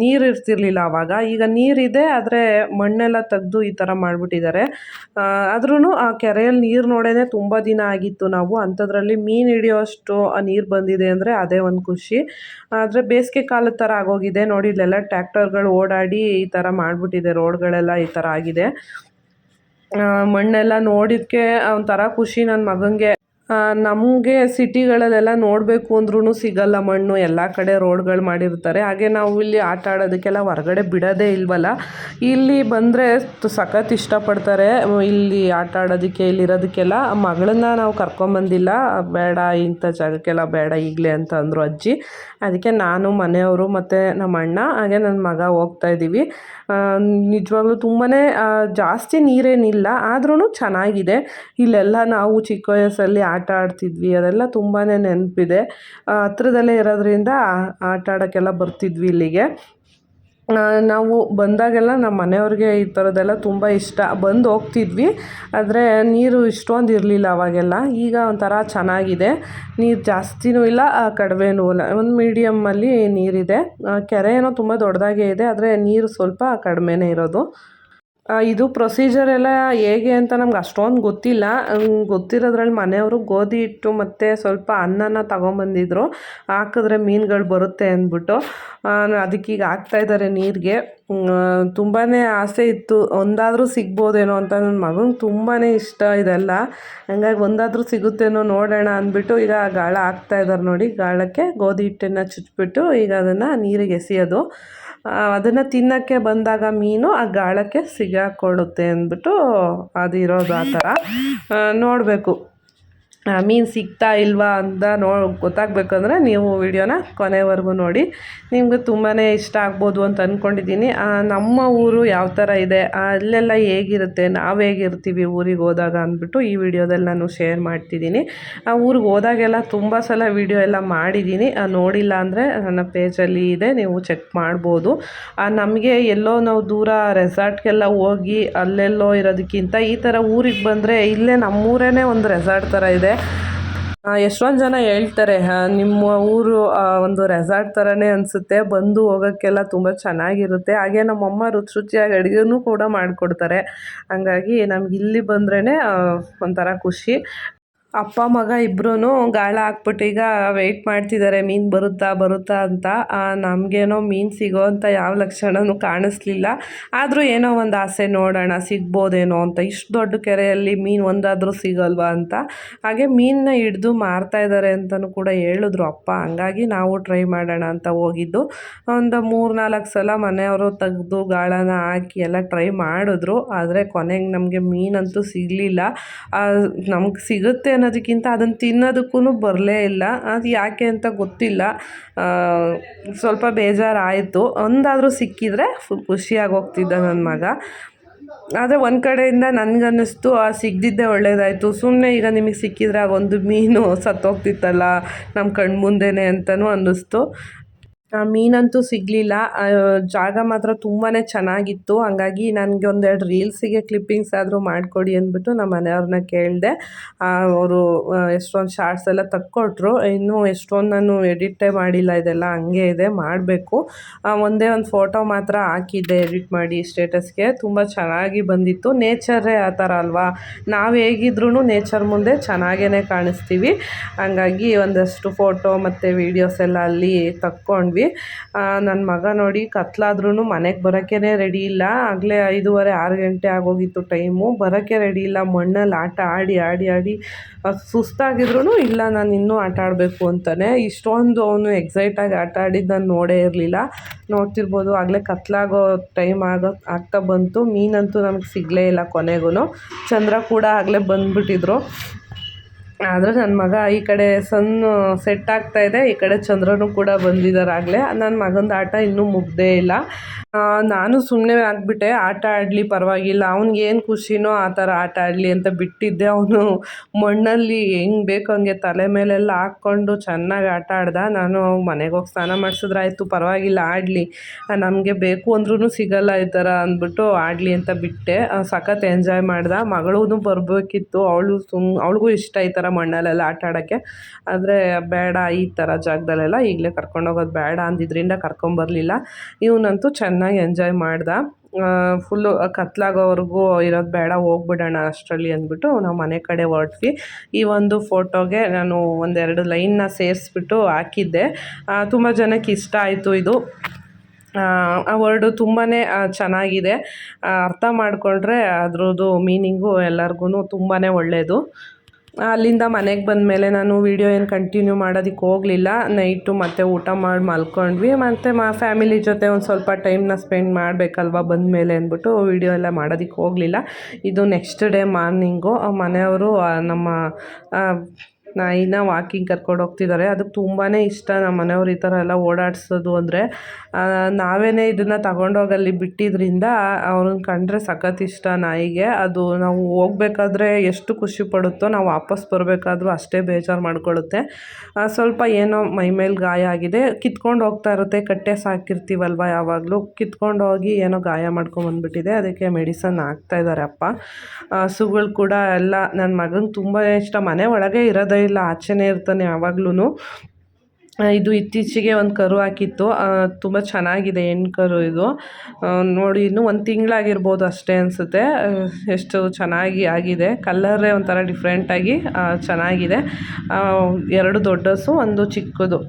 ನೀರು ಇರ್ತಿರ್ಲಿಲ್ಲ ಆವಾಗ ಈಗ ನೀರಿದೆ ಆದರೆ ಮಣ್ಣೆಲ್ಲ ತೆಗೆದು ಈ ಥರ ಮಾಡಿಬಿಟ್ಟಿದ್ದಾರೆ. ಆದ್ರೂ ಆ ಕೆರೆಯಲ್ಲಿ ನೀರು ನೋಡೇ ತುಂಬ ದಿನ ಆಗಿತ್ತು ನಾವು. ಅಂಥದ್ರಲ್ಲಿ ಮೀನು ಹಿಡಿಯೋಷ್ಟು ನೀರು ಬಂದಿದೆ ಅಂದರೆ ಅದೇ ಒಂದು ಖುಷಿ. ಆದರೆ ಬೇಸಿಗೆ ಕಾಲದ ಥರ ಆಗೋಗಿದೆ. ನೋಡಿ, ಇಲ್ಲೆಲ್ಲ ಟ್ಯಾಕ್ಟರ್ಗಳು ಓಡಾಡಿ ಈ ಥರ ಮಾಡಿಬಿಟ್ಟಿದೆ ರೋಡ್ಗಳೆಲ್ಲ ಈ ಥರ ಆಗಿದೆ. ಮಣ್ಣೆಲ್ಲ ನೋಡಿದ್ಕೆ ಒಂಥರ ಖುಷಿ ನನ್ನ ಮಗನಿಗೆ ನಮಗೆ ಸಿಟಿಗಳಲ್ಲೆಲ್ಲ ನೋಡಬೇಕು ಅಂದ್ರೂ ಸಿಗಲ್ಲ ಮಣ್ಣು. ಎಲ್ಲ ಕಡೆ ರೋಡ್ಗಳು ಮಾಡಿರ್ತಾರೆ. ಹಾಗೆ ನಾವು ಇಲ್ಲಿ ಆಟ ಆಡೋದಕ್ಕೆಲ್ಲ ಹೊರಗಡೆ ಬಿಡೋದೇ ಇಲ್ವಲ್ಲ. ಇಲ್ಲಿ ಬಂದರೆ ಸಖತ್ ಇಷ್ಟಪಡ್ತಾರೆ. ಇಲ್ಲಿ ಆಟ ಆಡೋದಕ್ಕೆ ಇಲ್ಲಿರೋದಕ್ಕೆಲ್ಲ ಮಗಳನ್ನ ನಾವು ಕರ್ಕೊಂಬಂದಿಲ್ಲ ಬೇಡ, ಇಂಥ ಜಾಗಕ್ಕೆಲ್ಲ ಬೇಡ ಈಗಲೇ ಅಂತ ಅಜ್ಜಿ. ಅದಕ್ಕೆ ನಾನು, ಮನೆಯವರು ಮತ್ತು ನಮ್ಮ ಅಣ್ಣ ಹಾಗೆ ನನ್ನ ಮಗ ಹೋಗ್ತಾ ಇದ್ದೀವಿ ನಿಜವಾಗ್ಲೂ ತುಂಬಾ ಜಾಸ್ತಿ ನೀರೇನಿಲ್ಲ ಆದ್ರೂ ಚೆನ್ನಾಗಿದೆ. ಇಲ್ಲೆಲ್ಲ ನಾವು ಚಿಕ್ಕ ವಯಸ್ಸಲ್ಲಿ ಆಟ ಆಡ್ತಿದ್ವಿ, ಅದೆಲ್ಲ ತುಂಬಾ ನೆನಪಿದೆ. ಹತ್ರದಲ್ಲೇ ಇರೋದ್ರಿಂದ ಆಟ ಆಡೋಕ್ಕೆಲ್ಲ ಬರ್ತಿದ್ವಿ ಇಲ್ಲಿಗೆ. ನಾವು ಬಂದಾಗೆಲ್ಲ ನಮ್ಮ ಮನೆಯವ್ರಿಗೆ ಈ ಥರದ್ದೆಲ್ಲ ತುಂಬ ಇಷ್ಟ. ಬಂದು ಹೋಗ್ತಿದ್ವಿ, ಆದರೆ ನೀರು ಇಷ್ಟೊಂದು ಇರಲಿಲ್ಲ ಅವಾಗೆಲ್ಲ. ಈಗ ಒಂಥರ ಚೆನ್ನಾಗಿದೆ. ನೀರು ಜಾಸ್ತಿನೂ ಇಲ್ಲ ಕಡಿಮೆನೂ ಇಲ್ಲ. ಒಂದು ಮೀಡಿಯಮ್ಮಲ್ಲಿ ನೀರಿದೆ. ಕೆರೆ ಏನೋ ತುಂಬ ದೊಡ್ಡದಾಗೇ ಇದೆ, ಆದರೆ ನೀರು ಸ್ವಲ್ಪ ಕಡಿಮೆನೇ ಇರೋದು. ಇದು ಪ್ರೊಸೀಜರ್ ಎಲ್ಲ ಹೇಗೆ ಅಂತ ನಮ್ಗೆ ಅಷ್ಟೊಂದು ಗೊತ್ತಿಲ್ಲ. ಗೊತ್ತಿರೋದ್ರಲ್ಲಿ ಮನೆಯವರು ಗೋಧಿ ಹಿಟ್ಟು ಮತ್ತು ಸ್ವಲ್ಪ ಅನ್ನನ ತಗೊಂಬಂದಿದ್ರು. ಹಾಕಿದ್ರೆ ಮೀನುಗಳು ಬರುತ್ತೆ ಅಂದ್ಬಿಟ್ಟು. ಅದಕ್ಕೀಗ ಹಾಕ್ತಾಯಿದ್ದಾರೆ ನೀರಿಗೆ. ತುಂಬಾ ಆಸೆ ಇತ್ತು. ಒಂದಾದರೂ ಸಿಗ್ಬೋದೇನೋ ಅಂತ ನನ್ನ ಮಗನ ತುಂಬಾ ಇಷ್ಟ ಇದೆಲ್ಲ. ಹಂಗಾಗಿ ಒಂದಾದರೂ ಸಿಗುತ್ತೇನೋ ನೋಡೋಣ ಅಂದ್ಬಿಟ್ಟು ಈಗ ಗಾಳ ಹಾಕ್ತಾ ಇದ್ದಾರೆ ನೋಡಿ. ಗಾಳಕ್ಕೆ ಗೋಧಿ ಹಿಟ್ಟನ್ನು ಚುಚ್ಚಿಬಿಟ್ಟು ಈಗ ಅದನ್ನು ನೀರಿಗೆ ಎಸೆಯೋದು. ಅದನ್ನು ತಿನ್ನೋಕ್ಕೆ ಬಂದಾಗ ಮೀನು ಆ ಗಾಳಕ್ಕೆ ಸಿಗಾಕೊಳ್ಳುತ್ತೆ ಅಂದ್ಬಿಟ್ಟು ಅದಿರೋದು ಆ ಥರ. ನೋಡಬೇಕು. ಮೀನು ಸಿಗ್ತಾ ಇಲ್ವಾ ಅಂತ ನೋ, ಗೊತ್ತಾಗಬೇಕಂದ್ರೆ ನೀವು ವಿಡಿಯೋನ ಕೊನೆವರೆಗೂ ನೋಡಿ. ನಿಮಗೆ ತುಂಬಾ ಇಷ್ಟ ಆಗ್ಬೋದು ಅಂತ ಅಂದ್ಕೊಂಡಿದ್ದೀನಿ ನಮ್ಮ ಊರು ಯಾವ ಥರ ಇದೆ? ಅಲ್ಲೆಲ್ಲ ಹೇಗಿರುತ್ತೆ? ನಾವು ಹೇಗಿರ್ತೀವಿ ಊರಿಗೆ ಹೋದಾಗ ಅಂದ್ಬಿಟ್ಟು ಈ ವಿಡಿಯೋದಲ್ಲಿ ನಾನು ಶೇರ್ ಮಾಡ್ತಿದ್ದೀನಿ. ಆ, ಊರಿಗೆ ಹೋದಾಗೆಲ್ಲ ತುಂಬ ಸಲ ವಿಡಿಯೋ ಎಲ್ಲ ಮಾಡಿದ್ದೀನಿ. ನೋಡಿಲ್ಲ ಅಂದರೆ ನನ್ನ ಪೇಜಲ್ಲಿ ಇದೆ, ನೀವು ಚೆಕ್ ಮಾಡ್ಬೋದು. ನಮಗೆ ಎಲ್ಲೋ ನಾವು ದೂರ ರೆಸಾರ್ಟ್ಗೆಲ್ಲ ಹೋಗಿ ಅಲ್ಲೆಲ್ಲೋ ಇರೋದಕ್ಕಿಂತ ಈ ಥರ ಊರಿಗೆ ಬಂದರೆ ಇಲ್ಲೇ ನಮ್ಮೂರೇ ಒಂದು ರೆಸಾರ್ಟ್ ಥರ ಇದೆ. ಎಷ್ಟೊಂದು ಜನ ಹೇಳ್ತಾರೆ ನಿಮ್ಮ ಊರು ಒಂದು ರೆಸಾರ್ಟ್ ಥರನೇ ಅನಿಸುತ್ತೆ, ಬಂದು ಹೋಗೋಕ್ಕೆಲ್ಲ ತುಂಬ ಚೆನ್ನಾಗಿರುತ್ತೆ. ಹಾಗೆ ನಮ್ಮಮ್ಮ ರುಚಿ ರುಚಿಯಾಗಿ ಅಡುಗೆನೂ ಕೂಡ ಮಾಡಿಕೊಡ್ತಾರೆ. ಹಂಗಾಗಿ ನಮ್ಗೆ ಇಲ್ಲಿ ಬಂದ್ರೇ ಒಂಥರ ಖುಷಿ. ಅಪ್ಪ, ಮಗ ಇಬ್ರು ಗಾಳ ಹಾಕ್ಬಿಟ್ಟು ಈಗ ವೆಯ್ಟ್ ಮಾಡ್ತಿದ್ದಾರೆ ಮೀನು ಬರುತ್ತಾ ಬರುತ್ತಾ ಅಂತ. ನಮಗೇನೋ ಮೀನು ಸಿಗೋ ಅಂತ ಯಾವ ಲಕ್ಷಣವೂ ಕಾಣಿಸ್ಲಿಲ್ಲ. ಆದರೂ ಏನೋ ಒಂದು ಆಸೆ, ನೋಡೋಣ, ಸಿಗ್ಬೋದೇನೋ ಅಂತ. ಇಷ್ಟು ದೊಡ್ಡ ಕೆರೆಯಲ್ಲಿ ಮೀನು ಒಂದಾದರೂ ಸಿಗಲ್ವಾ ಅಂತ. ಹಾಗೆ ಮೀನನ್ನ ಹಿಡ್ದು ಮಾರ್ತಾ ಇದ್ದಾರೆ ಅಂತಲೂ ಕೂಡ ಹೇಳಿದ್ರು ಅಪ್ಪ. ಹಂಗಾಗಿ ನಾವು ಟ್ರೈ ಮಾಡೋಣ ಅಂತ ಹೋಗಿದ್ದು. ಒಂದು ಮೂರು ನಾಲ್ಕು ಸಲ ಮನೆಯವರು ತೆಗೆದು ಗಾಳನ ಹಾಕಿ ಎಲ್ಲ ಟ್ರೈ ಮಾಡಿದ್ರು. ಆದರೆ ಕೊನೆಗೆ ನಮಗೆ ಮೀನಂತೂ ಸಿಗಲಿಲ್ಲ. ನಮ್ಗೆ ಸಿಗುತ್ತೆ ಅನ್ನೋದಕ್ಕಿಂತ ಅದನ್ನು ತಿನ್ನೋದಕ್ಕೂ ಬರಲೇ ಇಲ್ಲ. ಅದು ಯಾಕೆ ಅಂತ ಗೊತ್ತಿಲ್ಲ. ಸ್ವಲ್ಪ ಬೇಜಾರಾಯಿತು. ಒಂದಾದರೂ ಸಿಕ್ಕಿದರೆ ಫುಲ್ ಖುಷಿಯಾಗಿ ಹೋಗ್ತಿದ್ದ ನನ್ನ ಮಗ. ಆದರೆ ಒಂದು ಕಡೆಯಿಂದ ನನಗನ್ನಿಸ್ತು, ಆ, ಸಿಗದಿದ್ದೇ ಒಳ್ಳೇದಾಯಿತು. ಸುಮ್ಮನೆ ಈಗ ನಿಮಗೆ ಸಿಕ್ಕಿದ್ರೆ ಆಗೊಂದು ಮೀನು ಸತ್ತೋಗ್ತಿತ್ತಲ್ಲ ನಮ್ಮ ಕಣ್ಣು ಮುಂದೆನೇ ಅಂತಲೂ ಅನ್ನಿಸ್ತು. ಮೀನಂತೂ ಸಿಗಲಿಲ್ಲ. ಜಾಗ ಮಾತ್ರ ತುಂಬಾ ಚೆನ್ನಾಗಿತ್ತು. ಹಂಗಾಗಿ ನನಗೆ ಒಂದೆರಡು ರೀಲ್ಸಿಗೆ ಕ್ಲಿಪ್ಪಿಂಗ್ಸ್ ಆದರೂ ಮಾಡಿಕೊಡಿ ಅಂದ್ಬಿಟ್ಟು ನಮ್ಮ ಮನೆಯವ್ರನ್ನ ಕೇಳಿದೆ. ಅವರು ಎಷ್ಟೊಂದು ಶಾರ್ಟ್ಸ್ ಎಲ್ಲ ತಕ್ಕೊಟ್ರು. ಇನ್ನೂ ಎಷ್ಟೊಂದು ನಾನು ಎಡಿಟೇ ಮಾಡಿಲ್ಲ. ಇದೆಲ್ಲ ಹಂಗೆ ಇದೆ. ಮಾಡಬೇಕು. ಒಂದೇ ಒಂದು ಫೋಟೋ ಮಾತ್ರ ಹಾಕಿದ್ದೆ ಎಡಿಟ್ ಮಾಡಿ ಸ್ಟೇಟಸ್ಗೆ ತುಂಬ ಚೆನ್ನಾಗಿ ಬಂದಿತ್ತು. ನೇಚರೇ ಆ ಥರ ಅಲ್ವಾ? ನಾವು ಹೇಗಿದ್ರೂ ನೇಚರ್ ಮುಂದೆ ಚೆನ್ನಾಗೇ ಕಾಣಿಸ್ತೀವಿ. ಹಂಗಾಗಿ ಒಂದಷ್ಟು ಫೋಟೋ ಮತ್ತು ವೀಡಿಯೋಸ್ ಎಲ್ಲ ಅಲ್ಲಿ ತಕ್ಕೊಂಡ್ವಿ. ನನ್ನ ಮಗ ನೋಡಿ ಕತ್ಲಾದ್ರೂ ಮನೆಗೆ ಬರೋಕ್ಕೇ ರೆಡಿ ಇಲ್ಲ. ಆಗಲೇ ಐದೂವರೆ, ಆರು ಗಂಟೆ ಆಗೋಗಿತ್ತು ಟೈಮು ಬರೋಕ್ಕೆ ರೆಡಿ ಇಲ್ಲ. ಮಣ್ಣಲ್ಲಿ ಆಟ ಆಡಿ ಆಡಿ ಆಡಿ ಸುಸ್ತಾಗಿದ್ರು ಇಲ್ಲ, ನಾನು ಇನ್ನೂ ಆಟ ಆಡಬೇಕು ಅಂತಲೇ ಇಷ್ಟೊಂದು ಅವನು ಎಕ್ಸೈಟಾಗಿ ಆಟ ಆಡಿದ್ದು ನಾನು ನೋಡೇ ಇರಲಿಲ್ಲ. ನೋಡ್ತಿರ್ಬೋದು, ಆಗಲೇ ಕತ್ಲಾಗೋ ಟೈಮ್ ಆಗೋ, ಆಗ್ತಾ ಬಂತು. ಮೀನಂತೂ ನಮಗೆ ಸಿಗಲೇ ಇಲ್ಲ ಕೊನೆಗೂ ಚಂದ್ರ ಕೂಡ ಆಗಲೇ ಬಂದುಬಿಟ್ಟಿದ್ರು. ಆದರೆ ನನ್ನ ಮಗ ಈ ಕಡೆ ಸನ್ ಸೆಟ್ ಆಗ್ತಾ ಇದೆ. ಈ ಕಡೆ ಚಂದ್ರನು ಕೂಡ ಬಂದಿದ್ದಾರೆ ಆಗಲೇ ನನ್ನ ಮಗಂದು ಆಟ ಇನ್ನೂ ಮುಗ್ದೇ ಇಲ್ಲ. ನಾನು ಸುಮ್ಮನೆ ಆಗಿಬಿಟ್ಟೆ, ಆಟ ಆಡಲಿ ಪರವಾಗಿಲ್ಲ, ಅವ್ನಿಗೆ ಏನು ಖುಷಿನೋ ಆ ಥರ ಆಟ ಆಡಲಿ ಅಂತ ಬಿಟ್ಟಿದ್ದೆ. ಅವನು ಮಣ್ಣಲ್ಲಿ ಹೆಂಗೆ ಬೇಕು ಹಂಗೆ ತಲೆ ಮೇಲೆಲ್ಲ ಹಾಕ್ಕೊಂಡು ಚೆನ್ನಾಗಿ ಆಟ ಆಡ್ದ. ನಾನು ಮನೆಗೆ ಹೋಗಿ ಸ್ನಾನ ಮಾಡಿಸಿದ್ರೆ ಆಯಿತು ಪರವಾಗಿಲ್ಲ, ಆಡಲಿ. ನಮಗೆ ಬೇಕು ಅಂದ್ರೂ ಸಿಗಲ್ಲ ಈ ಥರ ಅಂದ್ಬಿಟ್ಟು ಆಡಲಿ ಅಂತ ಬಿಟ್ಟೆ. ಸಖತ್ ಎಂಜಾಯ್ ಮಾಡ್ದ. ಮಗಳೂ ಬರಬೇಕಿತ್ತು. ಅವಳು ಸುಮ್, ಅವಳಿಗೂ ಇಷ್ಟ ಈ ಥರ ಮಣ್ಣಲ್ಲೆಲ್ಲ ಆಟ ಆಡೋಕ್ಕೆ. ಆದರೆ ಬೇಡ ಈ ಥರ ಜಾಗದಲ್ಲೆಲ್ಲ ಈಗಲೇ ಕರ್ಕೊಂಡೋಗೋದು ಬೇಡ ಅಂದಿದ್ದರಿಂದ ಕರ್ಕೊಂಬರಲಿಲ್ಲ. ಇವನಂತೂ ಚೆನ್ನಾಗಿ ಎಂಜಾಯ್ ಮಾಡ್ದ. ಫುಲ್ಲು ಕತ್ಲಾಗೋವರೆಗೂ ಇರೋದು ಬೇಡ, ಹೋಗ್ಬಿಡೋಣ ಅಷ್ಟರಲ್ಲಿ ಅಂದ್ಬಿಟ್ಟು ನಾವು ಮನೆ ಕಡೆ ಹೊರಟ್ವಿ. ಈ ಒಂದು ಫೋಟೋಗೆ ನಾನು ಒಂದೆರಡು ಲೈನ್ನ ಸೇರಿಸ್ಬಿಟ್ಟು ಹಾಕಿದ್ದೆ. ತುಂಬ ಜನಕ್ಕೆ ಇಷ್ಟ ಆಯಿತು ಇದು. ಆ ವರ್ಡು ತುಂಬಾ ಚೆನ್ನಾಗಿದೆ. ಅರ್ಥ ಮಾಡಿಕೊಂಡ್ರೆ ಅದ್ರದ್ದು ಮೀನಿಂಗು ಎಲ್ಲರಿಗೂ ತುಂಬಾ ಒಳ್ಳೆಯದು ಅಲ್ಲಿಂದ ಮನೆಗೆ ಬಂದಮೇಲೆ ನಾನು ವೀಡಿಯೋ ಏನು ಕಂಟಿನ್ಯೂ ಮಾಡೋದಕ್ಕೆ ಹೋಗಲಿಲ್ಲ. ನೈಟು ಮತ್ತೆ ಊಟ ಮಾಡಿ ಮಲ್ಕೊಂಡ್ವಿ. ಮತ್ತು ಮಾ ಫ್ಯಾಮಿಲಿ ಜೊತೆ ಒಂದು ಸ್ವಲ್ಪ ಟೈಮ್ನ ಸ್ಪೆಂಡ್ ಮಾಡಬೇಕಲ್ವ ಬಂದಮೇಲೆ ಅಂದ್ಬಿಟ್ಟು ವೀಡಿಯೋ ಎಲ್ಲ ಮಾಡೋದಕ್ಕೆ ಹೋಗಲಿಲ್ಲ. ಇದು ನೆಕ್ಸ್ಟ್ ಡೇ ಮಾರ್ನಿಂಗು ಮನೆಯವರು ನಮ್ಮ ನಾಯಿನ ವಾಕಿಂಗ್ ಕರ್ಕೊಂಡು ಹೋಗ್ತಿದ್ದಾರೆ ಅದಕ್ಕೆ ತುಂಬಾ ಇಷ್ಟ ನಮ್ಮ ಮನೆಯವ್ರು ಈ ಥರ ಎಲ್ಲ ಓಡಾಡಿಸೋದು ಅಂದರೆ ನಾವೇ ಇದನ್ನು ತಗೊಂಡೋಗಲ್ಲಿ ಬಿಟ್ಟಿದ್ದರಿಂದ ಅವ್ರನ್ನ ಕಂಡ್ರೆ ಸಖತ್ ಇಷ್ಟ ನಾಯಿಗೆ. ಅದು ನಾವು ಹೋಗ್ಬೇಕಾದ್ರೆ ಎಷ್ಟು ಖುಷಿ ಪಡುತ್ತೋ ನಾವು ವಾಪಸ್ ಬರಬೇಕಾದ್ರೂ ಅಷ್ಟೇ ಬೇಜಾರು ಮಾಡ್ಕೊಳ್ಳುತ್ತೆ ಸ್ವಲ್ಪ ಏನೋ ಮೈಮೇಲೆ ಗಾಯ ಆಗಿದೆ. ಕಿತ್ಕೊಂಡು ಹೋಗ್ತಾ ಇರುತ್ತೆ. ಕಟ್ಟೆ ಸಾಕಿರ್ತೀವಲ್ವ ಯಾವಾಗಲೂ. ಕಿತ್ಕೊಂಡು ಹೋಗಿ ಏನೋ ಗಾಯ ಮಾಡ್ಕೊಂಬಂದ್ಬಿಟ್ಟಿದೆ ಅದಕ್ಕೆ ಮೆಡಿಸನ್ ಹಾಕ್ತಾ ಇದ್ದಾರೆ ಅಪ್ಪ. ಹಸುಗಳು ಕೂಡ ಎಲ್ಲ ನನ್ನ ಮಗನ ತುಂಬ ಇಷ್ಟ. ಮನೆ ಒಳಗೆ ಇರೋದೇ ಇಲ್ಲ, ಆಚೆನೇ ಇರ್ತಾನೆ ಯಾವಾಗ್ಲೂ ಇದು ಇತ್ತೀಚೆಗೆ ಒಂದು ಕರು ಹಾಕಿತ್ತು. ತುಂಬ ಚೆನ್ನಾಗಿದೆ ಹೆಣ್ಣು ಕರು ಇದು. ನೋಡಿ, ಇನ್ನು ಒಂದು ತಿಂಗಳಾಗಿರ್ಬೋದು ಅಷ್ಟೇ ಅನಿಸುತ್ತೆ. ಎಷ್ಟು ಚೆನ್ನಾಗಿ ಆಗಿದೆ. ಕಲ್ಲರೇ ಒಂಥರ ಡಿಫ್ರೆಂಟಾಗಿ ಚೆನ್ನಾಗಿದೆ. ಎರಡು ದೊಡ್ಡಸು, ಒಂದು ಚಿಕ್ಕದು.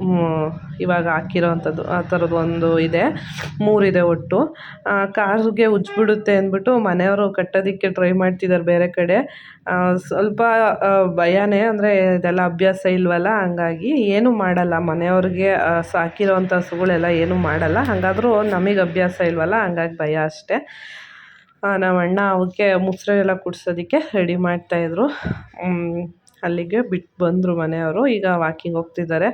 ಮ್, ಹಾಕಿರೋ ಅಂಥದ್ದು ಆ ಥರದ್ದು ಒಂದು ಇದೆ. ಮೂರಿದೆ ಒಟ್ಟು. ಕಾರ್ಗೆ ಉಜ್ಜಿಬಿಡುತ್ತೆ ಅಂದ್ಬಿಟ್ಟು ಮನೆಯವರು ಕಟ್ಟೋದಕ್ಕೆ ಟ್ರೈ ಮಾಡ್ತಿದ್ದಾರೆ ಬೇರೆ ಕಡೆ. ಸ್ವಲ್ಪ ಭಯನೇ ಅಂದರೆ ಇದೆಲ್ಲ ಅಭ್ಯಾಸ ಇಲ್ವಲ್ಲ ಹಂಗಾಗಿ ಏನೂ ಮಾಡಲ್ಲ. ಮನೆಯವ್ರಿಗೆ ಸಾಕಿರೋ ಸಾಕಿರೋವಂಥ ಹಸುಗಳೆಲ್ಲ ಏನೂ ಮಾಡಲ್ಲ. ಹಾಗಾದ್ರೂ ನಮಗೆ ಅಭ್ಯಾಸ ಇಲ್ವಲ್ಲ ಹಂಗಾಗಿ ಭಯ ಅಷ್ಟೇ. ನಮ್ಮ ಅಣ್ಣ ಅವಕ್ಕೆ ಮುಸ್ರೆ ಎಲ್ಲ ಕುಡ್ಸೋದಕ್ಕೆ ರೆಡಿ ಮಾಡ್ತಾಯಿದ್ರು ಅಲ್ಲಿಗೆ ಬಿಟ್ಟು ಬಂದರು ಮನೆಯವರು. ಈಗ ವಾಕಿಂಗ್ ಹೋಗ್ತಿದ್ದಾರೆ.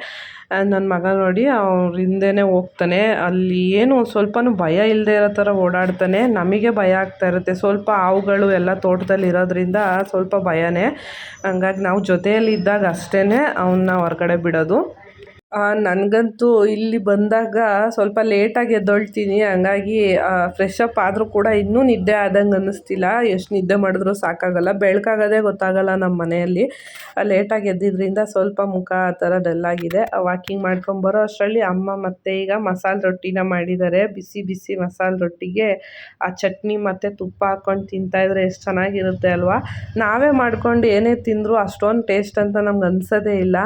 ನನ್ನ ಮಗ ನೋಡಿ ಅವ್ರ ಹಿಂದೆನೇ ಹೋಗ್ತಾನೆ. ಅಲ್ಲಿ ಏನು ಸ್ವಲ್ಪನೂ ಭಯ ಇಲ್ಲದೆ ಇರೋ ಥರ ಓಡಾಡ್ತಾನೆ. ನಮಗೆ ಭಯ ಆಗ್ತಾ ಇರುತ್ತೆ. ಸ್ವಲ್ಪ ಹಾವುಗಳು ಎಲ್ಲ ತೋಟದಲ್ಲಿ ಇರೋದ್ರಿಂದ ಸ್ವಲ್ಪ ಭಯನೇ. ಹಂಗಾಗಿ ನಾವು ಜೊತೆಯಲ್ಲಿ ಇದ್ದಾಗ ಅಷ್ಟೇ ಅವನ್ನ ಹೊರ್ಗಡೆ ಬಿಡೋದು. ನನಗಂತೂ ಇಲ್ಲಿ ಬಂದಾಗ ಸ್ವಲ್ಪ ಲೇಟಾಗಿ ಎದ್ದೊಳ್ತೀನಿ. ಹಂಗಾಗಿ ಫ್ರೆಶ್ ಅಪ್ ಆದರೂ ಕೂಡ ಇನ್ನೂ ನಿದ್ದೆ ಆದಂಗೆ ಅನ್ನಿಸ್ತಿಲ್ಲ. ಎಷ್ಟು ನಿದ್ದೆ ಮಾಡಿದ್ರೂ ಸಾಕಾಗಲ್ಲ. ಬೆಳಕಾಗೋದೇ ಗೊತ್ತಾಗಲ್ಲ ನಮ್ಮ ಮನೆಯಲ್ಲಿ. ಲೇಟಾಗಿ ಎದ್ದಿದ್ದರಿಂದ ಸ್ವಲ್ಪ ಮುಖ ಆ ಥರ ಡಲ್ಲಾಗಿದೆ ವಾಕಿಂಗ್ ಮಾಡ್ಕೊಂಬರೋ ಅಷ್ಟರಲ್ಲಿ ಅಮ್ಮ ಮತ್ತೆ ಈಗ ಮಸಾಲೆ ರೊಟ್ಟಿನ ಮಾಡಿದ್ದಾರೆ. ಬಿಸಿ ಬಿಸಿ ಮಸಾಲೆ ರೊಟ್ಟಿಗೆ ಆ ಚಟ್ನಿ ಮತ್ತು ತುಪ್ಪ ಹಾಕ್ಕೊಂಡು ತಿಂತಾಯಿದ್ರೆ ಎಷ್ಟು ಚೆನ್ನಾಗಿರುತ್ತೆ ಅಲ್ವಾ? ನಾವೇ ಮಾಡ್ಕೊಂಡು ಏನೇ ತಿಂದರೂ ಅಷ್ಟೊಂದು ಟೇಸ್ಟ್ ಅಂತ ನಮ್ಗೆ ಅನ್ಸೋದೇ ಇಲ್ಲ.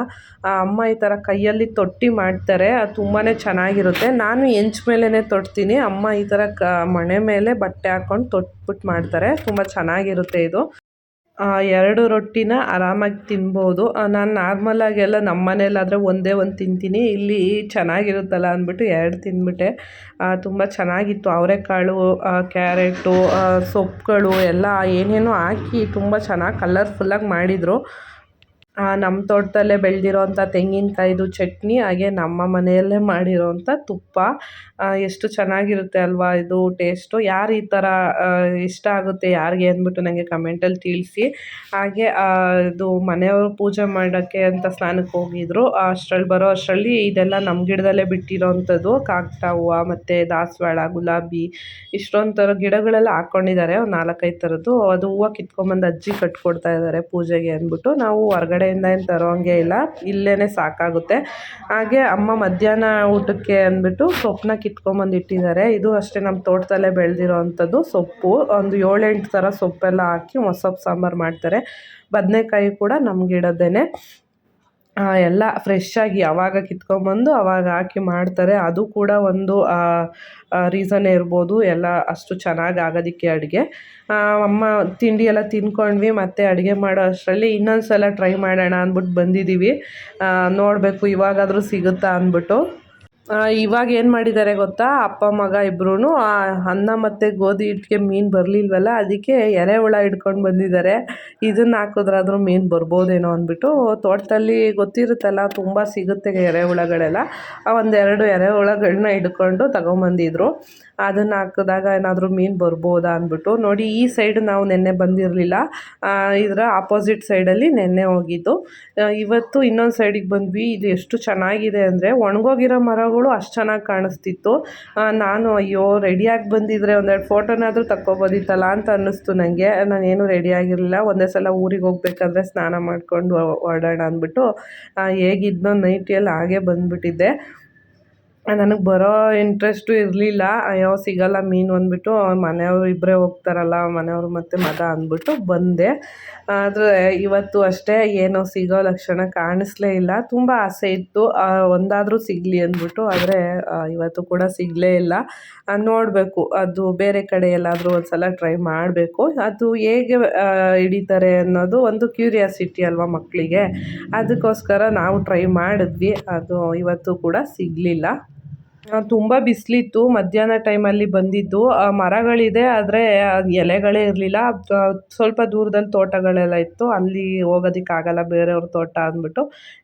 ಅಮ್ಮ ಈ ಥರ ಕೈಯಲ್ಲಿ ತೊಟ್ಟಿ ಮಾಡ್ತಾರೆ, ಅದು ತುಂಬಾ ಚೆನ್ನಾಗಿರುತ್ತೆ. ನಾನು ಹೆಂಚ್ ಮೇಲೇ ತೊಡ್ತೀನಿ ಅಮ್ಮ ಈ ಥರ ಕ, ಮಣೆ ಮೇಲೆ ಬಟ್ಟೆ ಹಾಕ್ಕೊಂಡು ತೊಟ್ಬಿಟ್ಟು ಮಾಡ್ತಾರೆ. ತುಂಬ ಚೆನ್ನಾಗಿರುತ್ತೆ ಇದು. ಎರಡು ರೊಟ್ಟಿನ ಆರಾಮಾಗಿ ತಿನ್ಬೋದು. ನಾನು ನಾರ್ಮಲಾಗೆಲ್ಲ ನಮ್ಮ ಮನೇಲಾದರೆ ಒಂದೇ ಒಂದು ತಿಂತೀನಿ. ಇಲ್ಲಿ ಚೆನ್ನಾಗಿರುತ್ತಲ್ಲ ಅಂದ್ಬಿಟ್ಟು ಎರಡು ತಿಂದ್ಬಿಟ್ಟೆ. ತುಂಬ ಚೆನ್ನಾಗಿತ್ತು. ಅವರೆಕಾಳು ಕ್ಯಾರೆಟು ಸೊಪ್ಪುಗಳು ಎಲ್ಲ ಏನೇನೋ ಹಾಕಿ ತುಂಬ ಚೆನ್ನಾಗಿ ಕಲರ್ಫುಲ್ಲಾಗಿ ಮಾಡಿದರು. ನಮ್ಮ ತೋಟದಲ್ಲೇ ಬೆಳೆದಿರೋಂಥ ತೆಂಗಿನಕಾಯ್ದು ಚಟ್ನಿ, ಹಾಗೆ ನಮ್ಮ ಮನೆಯಲ್ಲೇ ಮಾಡಿರೋಂಥ ತುಪ್ಪ. ಎಷ್ಟು ಚೆನ್ನಾಗಿರುತ್ತೆ ಅಲ್ವಾ ಇದು ಟೇಸ್ಟು? ಯಾರು ಈ ಥರ ಇಷ್ಟ ಆಗುತ್ತೆ ಯಾರಿಗೆ ಅಂದ್ಬಿಟ್ಟು ನನಗೆ ಕಮೆಂಟಲ್ಲಿ ತಿಳಿಸಿ. ಹಾಗೆ ಇದು ಮನೆಯವರು ಪೂಜೆ ಮಾಡೋಕ್ಕೆ ಅಂತ ಸ್ನಾನಕ್ಕೆ ಹೋಗಿದ್ರು. ಅಷ್ಟರಲ್ಲಿ ಬರೋ ಅಷ್ಟರಲ್ಲಿ ಇದೆಲ್ಲ ನಮ್ಮ ಗಿಡದಲ್ಲೇ ಬಿಟ್ಟಿರೋವಂಥದ್ದು ಕಾಕಡ ಹೂವು, ಮತ್ತು ದಾಸವಾಳ, ಗುಲಾಬಿ ಇಷ್ಟೊಂದು ಥರ ಗಿಡಗಳೆಲ್ಲ ಹಾಕ್ಕೊಂಡಿದ್ದಾರೆ. ಒಂದು ನಾಲ್ಕೈದು ಥರದ್ದು. ಅದು ಹೂವು ಕಿತ್ಕೊಂಬಂದು ಅಜ್ಜಿ ಕಟ್ಕೊಡ್ತಾ ಇದ್ದಾರೆ ಪೂಜೆಗೆ ಅಂದ್ಬಿಟ್ಟು. ನಾವು ಹೊರ್ಗಡೆಯಿಂದ ಏನು ತರೋಂಗೆ ಇಲ್ಲ ಇಲ್ಲೇ ಸಾಕಾಗುತ್ತೆ. ಹಾಗೆ ಅಮ್ಮ ಮಧ್ಯಾಹ್ನ ಊಟಕ್ಕೆ ಅಂದ್ಬಿಟ್ಟು ಸೊಪ್ಪನ್ನ ಕಿತ್ಕೊಂಬಂದು ಇಟ್ಟಿದ್ದಾರೆ. ಇದು ಅಷ್ಟೇ ನಮ್ಮ ತೋಟದಲ್ಲೇ ಬೆಳೆದಿರೋ ಅಂಥದ್ದು ಸೊಪ್ಪು. ಒಂದು ಏಳೆಂಟು ಥರ ಸೊಪ್ಪೆಲ್ಲ ಹಾಕಿ ಮೊಸಪ್ಪು ಸಾಂಬಾರು ಮಾಡ್ತಾರೆ. ಬದನೆಕಾಯಿ ಕೂಡ ನಮ್ಮ ಗಿಡದ್ದೇನೆ. ಆ, ಎಲ್ಲ ಫ್ರೆಶ್ಶಾಗಿ ಯಾವಾಗ ಕಿತ್ಕೊಂಡ್ಬಂದು ಅವಾಗ ಹಾಕಿ ಮಾಡ್ತಾರೆ. ಅದು ಕೂಡ ಒಂದು ರೀಸನ್ನೇ ಇರ್ಬೋದು. ಎಲ್ಲ ಅಷ್ಟು ಚೆನ್ನಾಗಿ ಆಗೋದಕ್ಕೆ ಅಡುಗೆ. ಅಮ್ಮ ತಿಂಡಿ ಎಲ್ಲ ತಿಂದ್ಕೊಂಡ್ವಿ. ಮತ್ತು ಅಡುಗೆ ಮಾಡೋ ಅಷ್ಟರಲ್ಲಿ ಇನ್ನೊಂದು ಸಲ ಟ್ರೈ ಮಾಡೋಣ ಅಂದ್ಬಿಟ್ಟು ಬಂದಿದ್ದೀವಿ. ನೋಡಬೇಕು ಇವಾಗಾದರೂ ಸಿಗುತ್ತಾ ಅಂದ್ಬಿಟ್ಟು. ಇವಾಗ ಏನು ಮಾಡಿದ್ದಾರೆ ಗೊತ್ತಾ? ಅಪ್ಪ, ಮಗ ಇಬ್ಬರೂ ಅನ್ನ ಮತ್ತು ಗೋಧಿ ಹಿಟ್ಟಿಗೆ ಮೀನು ಬರಲಿಲ್ವಲ್ಲ, ಅದಕ್ಕೆ ಎರೆಹುಳ ಹಿಡ್ಕೊಂಡು ಬಂದಿದ್ದಾರೆ. ಇದನ್ನು ಹಾಕಿದ್ರಾದ್ರೂ ಮೀನು ಬರ್ಬೋದೇನೋ ಅಂದ್ಬಿಟ್ಟು, ತೋಟದಲ್ಲಿ ಗೊತ್ತಿರುತ್ತಲ್ಲ, ತುಂಬ ಸಿಗುತ್ತೆ ಎರೆಹುಳಗಳೆಲ್ಲ ಒಂದೆರಡು ಎರೆಹುಳಗಳನ್ನ ಹಿಡ್ಕೊಂಡು ತಗೊಂಬಂದಿದ್ರು. ಅದನ್ನು ಹಾಕಿದಾಗ ಏನಾದರೂ ಮೀನು ಬರ್ಬೋದಾ ಅಂದ್ಬಿಟ್ಟು, ನೋಡಿ ಈ ಸೈಡ್ ನಾವು ನೆನ್ನೆ ಬಂದಿರಲಿಲ್ಲ. ಇದರ ಆಪೋಸಿಟ್ ಸೈಡಲ್ಲಿ ನೆನ್ನೆ ಹೋಗಿದ್ದು. ಇವತ್ತು ಇನ್ನೊಂದು ಸೈಡಿಗೆ ಬಂದ್ವಿ. ಇದು ಎಷ್ಟು ಚೆನ್ನಾಗಿದೆ ಅಂದರೆ, ಒಣಗೋಗಿರೋ ಮರಗಳು ಅಷ್ಟು ಚೆನ್ನಾಗಿ ಕಾಣಿಸ್ತಿತ್ತು. ನಾನು ಅಯ್ಯೋ ರೆಡಿಯಾಗಿ ಬಂದಿದ್ರೆ ಒಂದೆರಡು ಫೋಟೋನಾದರೂ ತಕ್ಕೊಬೋದಿತ್ತಲ್ಲ ಅಂತ ಅನ್ನಿಸ್ತು ನನಗೆ ನಾನೇನು ರೆಡಿಯಾಗಿರಲಿಲ್ಲ ಒಂದೇ ಸಲ ಊರಿಗೆ ಹೋಗ್ಬೇಕಾದ್ರೆ ಸ್ನಾನ ಮಾಡಿಕೊಂಡು ಹೊರಡೋಣ ಅಂದ್ಬಿಟ್ಟು ಹೇಗಿದ್ದೋ ನೈಟಿಯಲ್ಲಿ ಹಾಗೆ ಬಂದುಬಿಟ್ಟಿದ್ದೆ. ನನಗೆ ಬರೋ ಇಂಟ್ರೆಸ್ಟು ಇರಲಿಲ್ಲ. ಅಯ್ಯೋ, ಸಿಗಲ್ಲ ಮೀನು ಅಂದ್ಬಿಟ್ಟು, ಮನೆಯವರು ಇಬ್ಬರೇ ಹೋಗ್ತಾರಲ್ಲ, ಮನೆಯವರು ಮತ್ತು ಮಗ ಅಂದ್ಬಿಟ್ಟು ಬಂದೆ. ಆದರೆ ಇವತ್ತು ಅಷ್ಟೇ ಏನೋ ಸಿಗೋ ಲಕ್ಷಣ ಕಾಣಿಸ್ಲೇ ಇಲ್ಲ. ತುಂಬ ಆಸೆ ಇತ್ತು. ಒಂದಾದರೂ ಸಿಗಲಿ ಅಂದ್ಬಿಟ್ಟು, ಆದರೆ ಇವತ್ತು ಕೂಡ ಸಿಗಲೇ ಇಲ್ಲ. ನೋಡಬೇಕು. ಅದು ಬೇರೆ ಕಡೆ ಎಲ್ಲಾದರೂ ಒಂದು ಸಲ ಟ್ರೈ ಮಾಡಬೇಕು. ಅದು ಹೇಗೆ ಹಿಡಿತಾರೆ ಅನ್ನೋದು ಒಂದು ಕ್ಯೂರಿಯಾಸಿಟಿ ಅಲ್ವಾ ಮಕ್ಕಳಿಗೆ ಅದಕ್ಕೋಸ್ಕರ ನಾವು ಟ್ರೈ ಮಾಡಿದ್ವಿ. ಅದು ಇವತ್ತು ಕೂಡ ಸಿಗಲಿಲ್ಲ. ತುಂಬ ಬಿಸಿಲಿತ್ತು. ಮಧ್ಯಾಹ್ನ ಟೈಮಲ್ಲಿ ಬಂದಿದ್ದು. ಮರಗಳಿದೆ, ಆದರೆ ಎಲೆಗಳೇ ಇರಲಿಲ್ಲ. ಸ್ವಲ್ಪ ದೂರದಲ್ಲಿ ತೋಟಗಳೆಲ್ಲ ಇತ್ತು. ಅಲ್ಲಿ ಹೋಗೋದಕ್ಕಾಗಲ್ಲ ಬೇರೆಯವ್ರ ತೋಟ ಅಂದ್ಬಿಟ್ಟು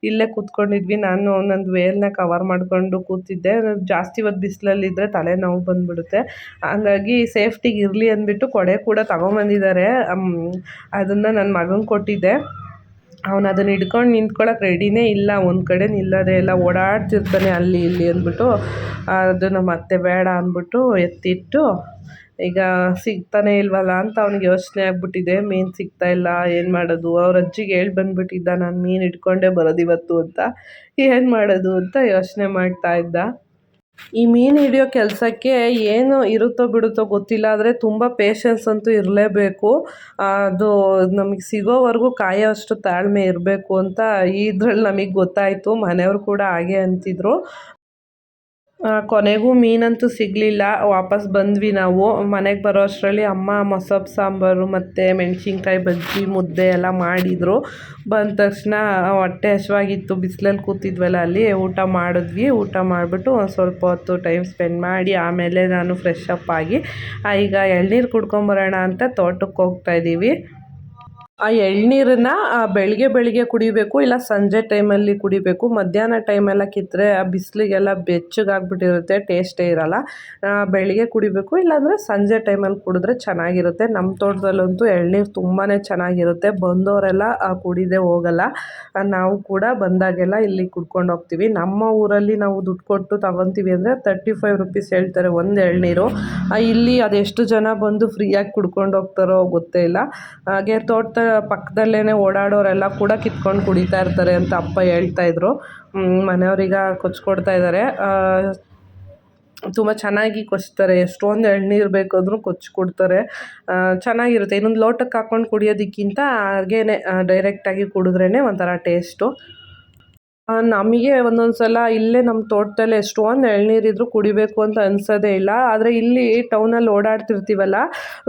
ಇಲ್ಲೇ ಕೂತ್ಕೊಂಡಿದ್ವಿ. ನಾನು ನಂದು ವೇಲ್ನ ಕವರ್ ಮಾಡಿಕೊಂಡು ಕೂತಿದ್ದೆ. ಜಾಸ್ತಿ ಹೊತ್ತು ಬಿಸಿಲಲ್ಲಿದ್ದರೆ ತಲೆನೋವು ಬಂದುಬಿಡುತ್ತೆ. ಹಂಗಾಗಿ ಸೇಫ್ಟಿಗೆ ಇರಲಿ ಅಂದ್ಬಿಟ್ಟು ಕೊಡೆ ಕೂಡ ತಗೊಂಬಂದಿದ್ದಾರೆ. ಅದನ್ನು ನನ್ನ ಮಗಂಗೆ ಕೊಟ್ಟಿದ್ದೆ. ಅವನು ಅದನ್ನು ಹಿಡ್ಕೊಂಡು ನಿಂತ್ಕೊಳ್ಳೋಕೆ ರೆಡಿನೇ ಇಲ್ಲ, ಒಂದು ಕಡೆ ನಿಲ್ಲೋದೇ ಇಲ್ಲ, ಓಡಾಡ್ತಿರ್ತಾನೆ ಅಲ್ಲಿ ಇಲ್ಲಿ ಅಂದ್ಬಿಟ್ಟು, ಅದನ್ನು ಮತ್ತೆ ಬೇಡ ಅಂದ್ಬಿಟ್ಟು ಎತ್ತಿಟ್ಟು, ಈಗ ಸಿಗ್ತಾನೆ ಇಲ್ವಲ್ಲ ಅಂತ ಅವ್ನಿಗೆ ಯೋಚನೆ ಆಗ್ಬಿಟ್ಟಿದೆ, ಮೀನು ಸಿಗ್ತಾ ಇಲ್ಲ, ಏನು ಮಾಡೋದು? ಅವ್ರ ಅಜ್ಜಿಗೆ ಹೇಳಿ ಬಂದುಬಿಟ್ಟಿದ್ದ, ನಾನು ಮೀನು ಹಿಡ್ಕೊಂಡೇ ಬರೋದು ಇವತ್ತು ಅಂತ, ಏನು ಮಾಡೋದು ಅಂತ ಯೋಚನೆ ಮಾಡ್ತಾ ಇದ್ದ. ಈ ಮೀನು ಹಿಡಿಯೋ ಕೆಲಸಕ್ಕೆ ಏನು ಇರುತ್ತೋ ಬಿಡುತ್ತೋ ಗೊತ್ತಿಲ್ಲ, ಆದರೆ ತುಂಬ ಪೇಷನ್ಸ್ ಅಂತೂ ಇರಲೇಬೇಕು. ಅದು ನಮಗೆ ಸಿಗೋವರೆಗೂ ಕಾಯೋವಷ್ಟು ತಾಳ್ಮೆ ಇರಬೇಕು ಅಂತ ಇದ್ರಲ್ಲಿ ನಮಗೆ ಗೊತ್ತಾಯಿತು. ಮನೆಯವರು ಕೂಡ ಹಾಗೆ ಅಂತಿದ್ರು. ಕೊನೆಗೂ ಮೀನಂತೂ ಸಿಗಲಿಲ್ಲ. ವಾಪಸ್ ಬಂದ್ವಿ ನಾವು. ಮನೆಗೆ ಬರೋ ಅಷ್ಟರಲ್ಲಿ ಅಮ್ಮ ಮೊಸಪ್ಪು ಸಾಂಬಾರು ಮತ್ತು ಮೆಣಸಿನ್ಕಾಯಿ, ಬಜ್ಜಿ, ಮುದ್ದೆ ಎಲ್ಲ ಮಾಡಿದರು. ಬಂದ ತಕ್ಷಣ ಹೊಟ್ಟೆ ಹಸಿವಾಗಿತ್ತು. ಬಿಸಿಲಲ್ಲಿ ಕೂತಿದ್ವಲ್ಲ ಅಲ್ಲಿ. ಊಟ ಮಾಡಿದ್ವಿ. ಊಟ ಮಾಡಿಬಿಟ್ಟು ಒಂದು ಸ್ವಲ್ಪ ಹೊತ್ತು ಟೈಮ್ ಸ್ಪೆಂಡ್ ಮಾಡಿ ಆಮೇಲೆ ನಾನು ಫ್ರೆಶ್ ಅಪ್ ಆಗಿ ಈಗ ಎಳ್ನೀರು ಕುಡ್ಕೊಂಬರೋಣ ಅಂತ ತೋಟಕ್ಕೆ ಹೋಗ್ತಾ ಇದ್ದೀವಿ ಆ ಎಳ್ನೀರನ್ನ ಬೆಳಗ್ಗೆ ಬೆಳಗ್ಗೆ ಕುಡಿಬೇಕು, ಇಲ್ಲ ಸಂಜೆ ಟೈಮಲ್ಲಿ ಕುಡಿಬೇಕು. ಮಧ್ಯಾಹ್ನ ಟೈಮೆಲ್ಲ ಕಿತ್ತರೆ ಆ ಬಿಸಿಲಿಗೆಲ್ಲ ಬೆಚ್ಚಗಾಗ್ಬಿಟ್ಟಿರುತ್ತೆ, ಟೇಸ್ಟೇ ಇರಲ್ಲ. ಬೆಳಗ್ಗೆ ಕುಡಿಬೇಕು, ಇಲ್ಲಾಂದರೆ ಸಂಜೆ ಟೈಮಲ್ಲಿ ಕುಡಿದ್ರೆ ಚೆನ್ನಾಗಿರುತ್ತೆ. ನಮ್ಮ ತೋಟದಲ್ಲಂತೂ ಎಳ್ನೀರು ತುಂಬಾ ಚೆನ್ನಾಗಿರುತ್ತೆ. ಬಂದವರೆಲ್ಲ ಕುಡಿದೆ ಹೋಗಲ್ಲ. ನಾವು ಕೂಡ ಬಂದಾಗೆಲ್ಲ ಇಲ್ಲಿ ಕುಡ್ಕೊಂಡು ಹೋಗ್ತೀವಿ. ನಮ್ಮ ಊರಲ್ಲಿ ನಾವು ದುಡ್ಡು ಕೊಟ್ಟು ತಗೊತೀವಿ ಅಂದರೆ ತರ್ಟಿ ಫೈವ್ ರುಪೀಸ್ ಹೇಳ್ತಾರೆ ಒಂದು ಎಳ್ನೀರು. ಇಲ್ಲಿ ಅದೆಷ್ಟು ಜನ ಬಂದು ಫ್ರೀಯಾಗಿ ಕುಡ್ಕೊಂಡು ಹೋಗ್ತಾರೋ ಗೊತ್ತೇ ಇಲ್ಲ. ಹಾಗೆ ತೋಟದ ಪಕ್ಕದಲ್ಲೇ ಓಡಾಡೋರೆಲ್ಲ ಕೂಡ ಕಿತ್ಕೊಂಡು ಕುಡಿತಾ ಇರ್ತಾರೆ ಅಂತ ಅಪ್ಪ ಹೇಳ್ತಾ ಇದ್ರು. ಮನೆಯವರೀಗ ಕೊಚ್ಕೊಡ್ತಾ ಇದ್ದಾರೆ ತುಂಬ ಚೆನ್ನಾಗಿ ಕೊಚ್ತಾರೆ. ಎಷ್ಟೊಂದು ಎಳ್ನೀರು ಬೇಕಾದ್ರೂ ಕೊಚ್ಚಿ ಕೊಡ್ತಾರೆ ಚೆನ್ನಾಗಿರುತ್ತೆ. ಇನ್ನೊಂದು ಲೋಟಕ್ಕೆ ಹಾಕ್ಕೊಂಡು ಕುಡಿಯೋದಕ್ಕಿಂತ ಹಾಗೇನೆ ಡೈರೆಕ್ಟಾಗಿ ಕುಡಿದ್ರೇ ಒಂಥರ ಟೇಸ್ಟು ನಮಗೆ ಒಂದೊಂದು ಸಲ ಇಲ್ಲೇ ನಮ್ಮ ತೋಟದಲ್ಲೇ ಎಷ್ಟೊಂದು ಎಳ್ನೀರಿದ್ರು ಕುಡಿಬೇಕು ಅಂತ ಅನ್ಸೋದೇ ಇಲ್ಲ. ಆದರೆ ಇಲ್ಲಿ ಟೌನಲ್ಲಿ ಓಡಾಡ್ತಿರ್ತೀವಲ್ಲ,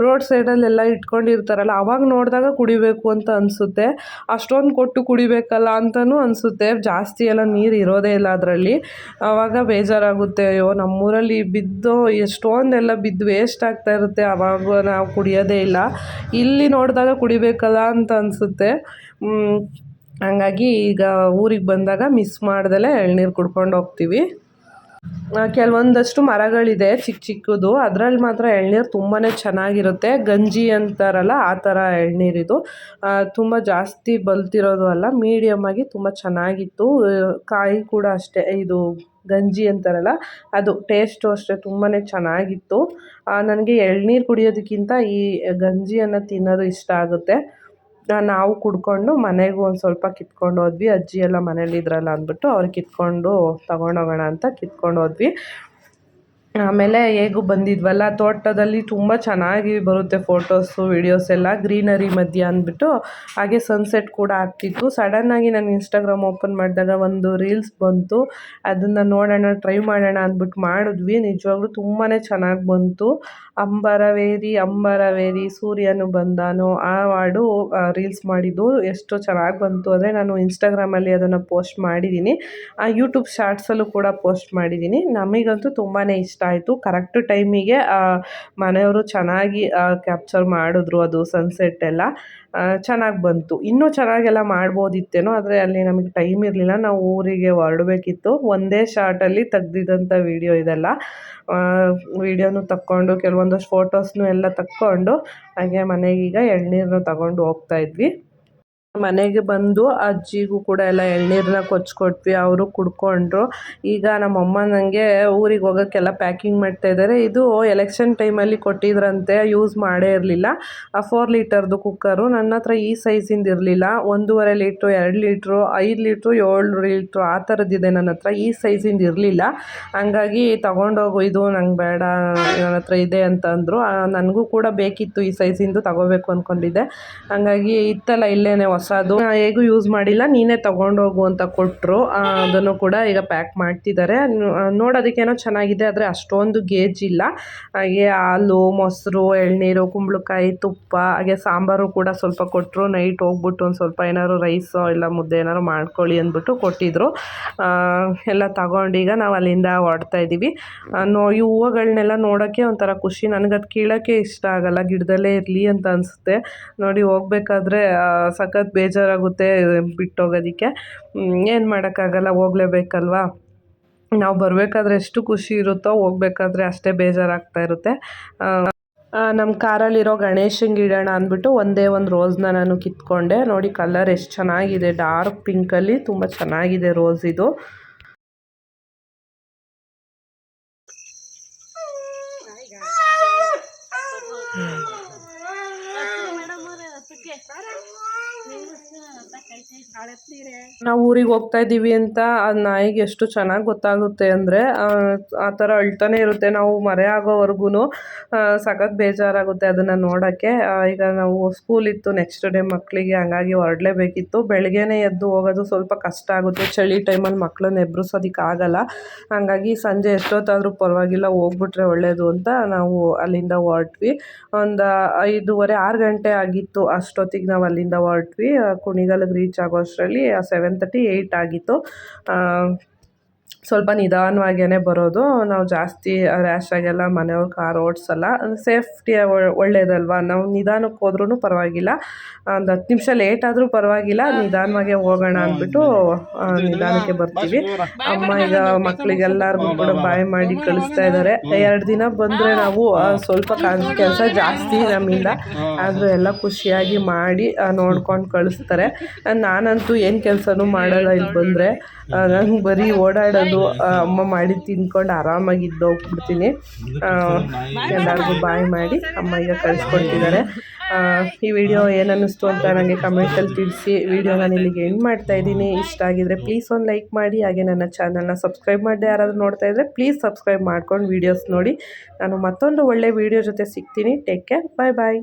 ರೋಡ್ ಸೈಡಲ್ಲೆಲ್ಲ ಇಟ್ಕೊಂಡಿರ್ತಾರಲ್ಲ, ಅವಾಗ ನೋಡಿದಾಗ ಕುಡಿಬೇಕು ಅಂತ ಅನಿಸುತ್ತೆ. ಅಷ್ಟೊಂದು ಕೊಟ್ಟು ಕುಡಿಬೇಕಲ್ಲ ಅಂತಲೂ ಅನಿಸುತ್ತೆ. ಜಾಸ್ತಿ ಎಲ್ಲ ನೀರು ಇರೋದೇ ಇಲ್ಲ ಅದರಲ್ಲಿ. ಆವಾಗ ಬೇಜಾರಾಗುತ್ತೆ, ಅಯ್ಯೋ, ನಮ್ಮೂರಲ್ಲಿ ಬಿದ್ದು ಎಷ್ಟೊಂದೆಲ್ಲ ಬಿದ್ದು ವೇಸ್ಟ್ ಆಗ್ತಾ ಇರುತ್ತೆ ಆವಾಗ ನಾವು ಕುಡಿಯೋದೇ ಇಲ್ಲ. ಇಲ್ಲಿ ನೋಡಿದಾಗ ಕುಡಿಬೇಕಲ್ಲ ಅಂತ ಅನಿಸುತ್ತೆ. ಹಂಗಾಗಿ ಈಗ ಊರಿಗೆ ಬಂದಾಗ ಮಿಸ್ ಮಾಡ್ದಲೇ ಎಳ್ನೀರು ಕುಡ್ಕೊಂಡು ಹೋಗ್ತೀವಿ. ಕೆಲವೊಂದಷ್ಟು ಮರಗಳಿದೆ ಚಿಕ್ಕ ಚಿಕ್ಕದು. ಅದರಲ್ಲಿ ಮಾತ್ರ ಎಳ್ನೀರು ತುಂಬಾ ಚೆನ್ನಾಗಿರುತ್ತೆ. ಗಂಜಿ ಅಂತಾರಲ್ಲ, ಆ ಥರ ಎಳ್ನೀರಿದು ತುಂಬ ಜಾಸ್ತಿ ಬಲ್ತಿರೋದು ಅಲ್ಲ ಮೀಡಿಯಮ್ ಆಗಿ ತುಂಬ ಚೆನ್ನಾಗಿತ್ತು. ಕಾಯಿ ಕೂಡ ಅಷ್ಟೇ, ಇದು ಗಂಜಿ ಅಂತಾರಲ್ಲ, ಅದು ಟೇಸ್ಟು ಅಷ್ಟೇ ತುಂಬಾ ಚೆನ್ನಾಗಿತ್ತು. ನನಗೆ ಎಳ್ನೀರು ಕುಡಿಯೋದಕ್ಕಿಂತ ಈ ಗಂಜಿಯನ್ನು ತಿನ್ನೋದು ಇಷ್ಟ ಆಗುತ್ತೆ. ನಾವು ಕುಡ್ಕೊಂಡು ಮನೆಗೂ ಒಂದು ಸ್ವಲ್ಪ ಕಿತ್ಕೊಂಡು ಹೋದ್ವಿ. ಅಜ್ಜಿ ಎಲ್ಲ ಮನೇಲಿದ್ರಲ್ಲ ಅಂದ್ಬಿಟ್ಟು ಅವ್ರು ಕಿತ್ಕೊಂಡು ತಗೊಂಡೋಗೋಣ ಅಂತ ಕಿತ್ಕೊಂಡು ಹೋದ್ವಿ. ಆಮೇಲೆ ಹೇಗೂ ಬಂದಿದ್ವಲ್ಲ, ತೋಟದಲ್ಲಿ ತುಂಬ ಚೆನ್ನಾಗಿ ಬರುತ್ತೆ ಫೋಟೋಸು, ವೀಡಿಯೋಸ್ ಎಲ್ಲ, ಗ್ರೀನರಿ ಮಧ್ಯ ಅಂದ್ಬಿಟ್ಟು ಹಾಗೆ ಸನ್ಸೆಟ್ ಕೂಡ ಆಗ್ತಿತ್ತು. ಸಡನ್ನಾಗಿ ನಾನು ಇನ್ಸ್ಟಾಗ್ರಾಮ್ ಓಪನ್ ಮಾಡಿದಾಗ ಒಂದು ರೀಲ್ಸ್ ಬಂತು. ಅದನ್ನು ನೋಡೋಣ ಟ್ರೈ ಮಾಡೋಣ ಅಂದ್ಬಿಟ್ಟು ಮಾಡಿದ್ವಿ. ನಿಜವಾಗ್ಲೂ ತುಂಬಾ ಚೆನ್ನಾಗಿ ಬಂತು. ಅಂಬರವೇರಿ ಅಂಬರವೇರಿ ಸೂರ್ಯನು ಬಂದಾನು, ಆ ಹಾಡು ರೀಲ್ಸ್ ಮಾಡಿದ್ದು ಎಷ್ಟು ಚೆನ್ನಾಗಿ ಬಂತು. ಅಂದರೆ ನಾನು ಇನ್ಸ್ಟಾಗ್ರಾಮಲ್ಲಿ ಅದನ್ನು ಪೋಸ್ಟ್ ಮಾಡಿದ್ದೀನಿ ಆ ಯೂಟ್ಯೂಬ್ ಶಾರ್ಟ್ಸಲ್ಲೂ ಕೂಡ ಪೋಸ್ಟ್ ಮಾಡಿದ್ದೀನಿ ನಮಗಂತೂ ತುಂಬಾ ಇಷ್ಟ ಆಯಿತು. ಕರೆಕ್ಟ್ ಟೈಮಿಗೆ ಮನೆಯವರು ಚೆನ್ನಾಗಿ ಕ್ಯಾಪ್ಚರ್ ಮಾಡಿದ್ರು ಅದು ಸನ್ಸೆಟ್ ಎಲ್ಲ. ಚೆನ್ನಾಗಿ ಬಂತು. ಇನ್ನೂ ಚೆನ್ನಾಗೆಲ್ಲ ಮಾಡ್ಬೋದಿತ್ತೇನೋ, ಆದರೆ ಅಲ್ಲಿ ನಮಗೆ ಟೈಮ್ ಇರಲಿಲ್ಲ. ನಾವು ಊರಿಗೆ ಹೊರಡಬೇಕಿತ್ತು. ಒಂದೇ ಶಾರ್ಟಲ್ಲಿ ತೆಗ್ದಿದ್ದಂಥ ವೀಡಿಯೋ ಇದೆಲ್ಲ. ವೀಡಿಯೋನು ತಕ್ಕೊಂಡು ಕೆಲವೊಂದಷ್ಟು ಫೋಟೋಸ್ನು ಎಲ್ಲ ತಕ್ಕೊಂಡು ಹಾಗೆ ಮನೆಗೀಗ ಎಳನೀರ್ನ ತಗೊಂಡು ಹೋಗ್ತಾ ಇದ್ವಿ. ಮನೆಗೆ ಬಂದು ಅಜ್ಜಿಗೂ ಕೂಡ ಎಲ್ಲ ಎಳ್ನೀರನ್ನ ಕೊಚ್ಕೊಟ್ವಿ, ಅವರು ಕುಡ್ಕೊಂಡ್ರು. ಈಗ ನಮ್ಮಮ್ಮ ನನಗೆ ಊರಿಗೆ ಹೋಗೋಕ್ಕೆಲ್ಲ ಪ್ಯಾಕಿಂಗ್ ಮಾಡ್ತಾ ಇದ್ದಾರೆ ಇದು ಎಲೆಕ್ಷನ್ ಟೈಮಲ್ಲಿ ಕೊಟ್ಟಿದ್ರಂತೆ ಯೂಸ್ ಮಾಡೇ ಇರಲಿಲ್ಲ. ಆ ಫೋರ್ ಲೀಟರ್ದು ಕುಕ್ಕರು ನನ್ನ ಹತ್ರ ಈ ಸೈಜಿಂದ ಇರಲಿಲ್ಲ. ಒಂದೂವರೆ ಲೀಟ್ರು ಎರಡು ಲೀಟ್ರು ಐದು ಲೀಟ್ರು ಏಳು ಲೀಟ್ರು ಆ ಥರದ್ದಿದೆ ನನ್ನ ಹತ್ರ. ಈ ಸೈಜಿಂದ ಇರಲಿಲ್ಲ. ಹಂಗಾಗಿ ತೊಗೊಂಡೋಗು, ಇದು ನಂಗೆ ಬೇಡ, ನನ್ನ ಹತ್ರ ಇದೆ ಅಂತಂದರು. ನನಗೂ ಕೂಡ ಬೇಕಿತ್ತು ಈ ಸೈಜಿಂದು ತಗೋಬೇಕು ಅಂದ್ಕೊಂಡಿದ್ದೆ ಹಂಗಾಗಿ ಇತ್ತಲ್ಲ ಇಲ್ಲೇನೆ ಹೊಸದು. ಅದು ಹೇಗೂ ಯೂಸ್ ಮಾಡಿಲ್ಲ, ನೀನೇ ತಗೊಂಡೋಗು ಅಂತ ಕೊಟ್ಟರು ಅದನ್ನು ಕೂಡ ಈಗ ಪ್ಯಾಕ್ ಮಾಡ್ತಿದ್ದಾರೆ. ನೋಡೋದಕ್ಕೇನೋ ಚೆನ್ನಾಗಿದೆ, ಆದರೆ ಅಷ್ಟೊಂದು ಗೇಜ್ ಇಲ್ಲ. ಹಾಗೆ ಹಾಲು, ಮೊಸರು, ಎಳ್ನೀರು, ಕುಂಬಳಕಾಯಿ, ತುಪ್ಪ, ಹಾಗೆ ಸಾಂಬಾರು ಕೂಡ ಸ್ವಲ್ಪ ಕೊಟ್ಟರು ನೈಟ್ ಹೋಗ್ಬಿಟ್ಟು ಒಂದು ಸ್ವಲ್ಪ ಏನಾದ್ರು ರೈಸೋ ಇಲ್ಲ ಮುದ್ದೆ ಏನಾದ್ರು ಮಾಡ್ಕೊಳ್ಳಿ ಅಂದ್ಬಿಟ್ಟು ಕೊಟ್ಟಿದ್ರು. ಎಲ್ಲ ತಗೊಂಡು ಈಗ ನಾವು ಅಲ್ಲಿಂದ ಹೊಡ್ತಾ ಇದ್ದೀವಿ ನೋ, ಈ ಹೂವುಗಳನ್ನೆಲ್ಲ ನೋಡೋಕ್ಕೆ ಒಂಥರ ಖುಷಿ. ನನಗೆ ಅದು ಕೀಳೋಕ್ಕೆ ಇಷ್ಟ ಆಗಲ್ಲ. ಗಿಡದಲ್ಲೇ ಇರಲಿ ಅಂತ ಅನಿಸುತ್ತೆ. ನೋಡಿ, ಹೋಗ್ಬೇಕಾದ್ರೆ ಸಖತ್ ಬೇಜಾರಾಗುತ್ತೆ, ಬಿಟ್ಟೋಗೋದಕ್ಕೆ. ಏನು ಮಾಡೋಕ್ಕಾಗಲ್ಲ, ಹೋಗ್ಲೇಬೇಕಲ್ವಾ? ನಾವು ಬರಬೇಕಾದ್ರೆ ಎಷ್ಟು ಖುಷಿ ಇರುತ್ತೋ, ಹೋಗ್ಬೇಕಾದ್ರೆ ಅಷ್ಟೇ ಬೇಜಾರಾಗ್ತಾ ಇರುತ್ತೆ. ನಮ್ಮ ಕಾರಲ್ಲಿರೋ ಗಣೇಶಂಗೆ ಇಡೋಣ ಅಂದ್ಬಿಟ್ಟು ಒಂದೇ ಒಂದು ರೋಸ್ನ ನಾನು ಕಿತ್ಕೊಂಡೆ. ನೋಡಿ, ಕಲರ್ ಎಷ್ಟು ಚೆನ್ನಾಗಿದೆ. ಡಾರ್ಕ್ ಪಿಂಕಲ್ಲಿ ತುಂಬ ಚೆನ್ನಾಗಿದೆ ರೋಸ್ ಇದು. ನಾವು ಊರಿಗೆ ಹೋಗ್ತಾ ಇದ್ದೀವಿ ಅಂತ ಆ ನಾಯಿಗೆ ಎಷ್ಟು ಚೆನ್ನಾಗಿ ಗೊತ್ತಾಗುತ್ತೆ ಅಂದರೆ, ಆ ಥರ ಅಳ್ತಾನೆ ಇರುತ್ತೆ. ನಾವು ಮರೆ ಆಗೋವರೆಗೂ ಸಖತ್ ಬೇಜಾರಾಗುತ್ತೆ ಅದನ್ನು ನೋಡೋಕ್ಕೆ. ಈಗ ನಾವು ಸ್ಕೂಲ್ ಇತ್ತು ನೆಕ್ಸ್ಟ್ ಡೇ ಮಕ್ಕಳಿಗೆ ಹಂಗಾಗಿ ಹೊರಡಲೇಬೇಕಿತ್ತು ಬೆಳಗ್ಗೆನೇ ಎದ್ದು ಹೋಗೋದು ಸ್ವಲ್ಪ ಕಷ್ಟ ಆಗುತ್ತೆ. ಚಳಿ ಟೈಮಲ್ಲಿ ಮಕ್ಕಳನ್ನ ಎಬ್ರಿಸೋದಕ್ಕೆ ಆಗಲ್ಲ. ಹಂಗಾಗಿ ಸಂಜೆ ಎಷ್ಟೊತ್ತಾದರೂ ಪರವಾಗಿಲ್ಲ, ಹೋಗ್ಬಿಟ್ರೆ ಒಳ್ಳೆಯದು ಅಂತ ನಾವು ಅಲ್ಲಿಂದ ಹೊರಟ್ವಿ. ಒಂದು ಐದೂವರೆ, ಆರು ಗಂಟೆ ಆಗಿತ್ತು ಅಷ್ಟೊತ್ತಿಗೆ ನಾವು ಅಲ್ಲಿಂದ ಹೊರಟ್ವಿ. ಕುಣಿಗಲ್ಗೆ ರೀಚ್ ಆಗೋ ಅಷ್ಟರಲ್ಲಿ ಸೆವೆನ್ ತರ್ಟಿ ಏಯ್ಟ್ ಆಗಿತ್ತು. ಸ್ವಲ್ಪ ನಿಧಾನವಾಗೇ ಬರೋದು. ನಾವು ಜಾಸ್ತಿ ರ್ಯಾಶಾಗೆಲ್ಲ ಮನೆಯವ್ರ ಕಾರ್ ಓಡಿಸಲ್ಲ. ಸೇಫ್ಟಿ ಒಳ್ಳೆಯದಲ್ವಾ ನಾವು ನಿಧಾನಕ್ಕೆ ಹೋದ್ರೂ ಪರವಾಗಿಲ್ಲ. ಒಂದು ಹತ್ತು ನಿಮಿಷ ಲೇಟ್ ಆದರೂ ಪರವಾಗಿಲ್ಲ. ನಿಧಾನವಾಗೇ ಹೋಗೋಣ ಅಂದ್ಬಿಟ್ಟು ನಿಧಾನಕ್ಕೆ ಬರ್ತೀವಿ. ಅಮ್ಮ ಈಗ ಮಕ್ಕಳಿಗೆಲ್ಲರಿಗೂ ಕೂಡ ಬಾಯ್ ಮಾಡಿ ಕಳಿಸ್ತಾ ಇದ್ದಾರೆ ಎರಡು ದಿನ ಬಂದರೆ ನಾವು ಸ್ವಲ್ಪ ಕೆಲಸ ಜಾಸ್ತಿ ನಮ್ಮಿಂದ. ಆದರೂ ಎಲ್ಲ ಖುಷಿಯಾಗಿ ಮಾಡಿ ನೋಡ್ಕೊಂಡು ಕಳಿಸ್ತಾರೆ. ನಾನಂತೂ ಏನು ಕೆಲಸನೂ ಮಾಡಲ್ಲ ಇಲ್ಲಿ ಬಂದರೆ. ನಂಗೆ ಬರೀ ಓಡಾಡೋದು ಆ, ಅಮ್ಮ ಮಾಡಿ ತಿನ್ಕೊಂಡು ಆರಾಮಾಗಿ ಇದ್ದೋಗ್ಬಿಡ್ತೀನಿ ಎಲ್ಲರಿಗೂ ಬಾಯ್ ಮಾಡಿ ಅಮ್ಮ ಈಗ ಕಳಿಸ್ಕೊಡ್ತಿದ್ದಾರೆ. ಈ ವಿಡಿಯೋ ಏನನ್ನಿಸ್ತು ಅಂತ ನನಗೆ ಕಮೆಂಟಲ್ಲಿ ತಿಳಿಸಿ. ವಿಡಿಯೋ ನಾನು ಇಲ್ಲಿಗೆ ಎಂಡ್ ಮಾಡ್ತಾ ಇದ್ದೀನಿ. ಇಷ್ಟ ಆಗಿದ್ರೆ ಪ್ಲೀಸ್ ಒಂದು ಲೈಕ್ ಮಾಡಿ. ಹಾಗೆ ನನ್ನ ಚಾನಲ್ನ ಸಬ್ಸ್ಕ್ರೈಬ್ ಮಾಡದೆ ಯಾರಾದರೂ ನೋಡ್ತಾ ಇದ್ದರೆ ಪ್ಲೀಸ್ ಸಬ್ಸ್ಕ್ರೈಬ್ ಮಾಡ್ಕೊಂಡು ವೀಡಿಯೋಸ್ ನೋಡಿ. ನಾನು ಮತ್ತೊಂದು ಒಳ್ಳೆ ವಿಡಿಯೋ ಜೊತೆ ಸಿಗ್ತೀನಿ. ಟೇಕ್ ಕೇರ್ ಬಾಯ್ ಬಾಯ್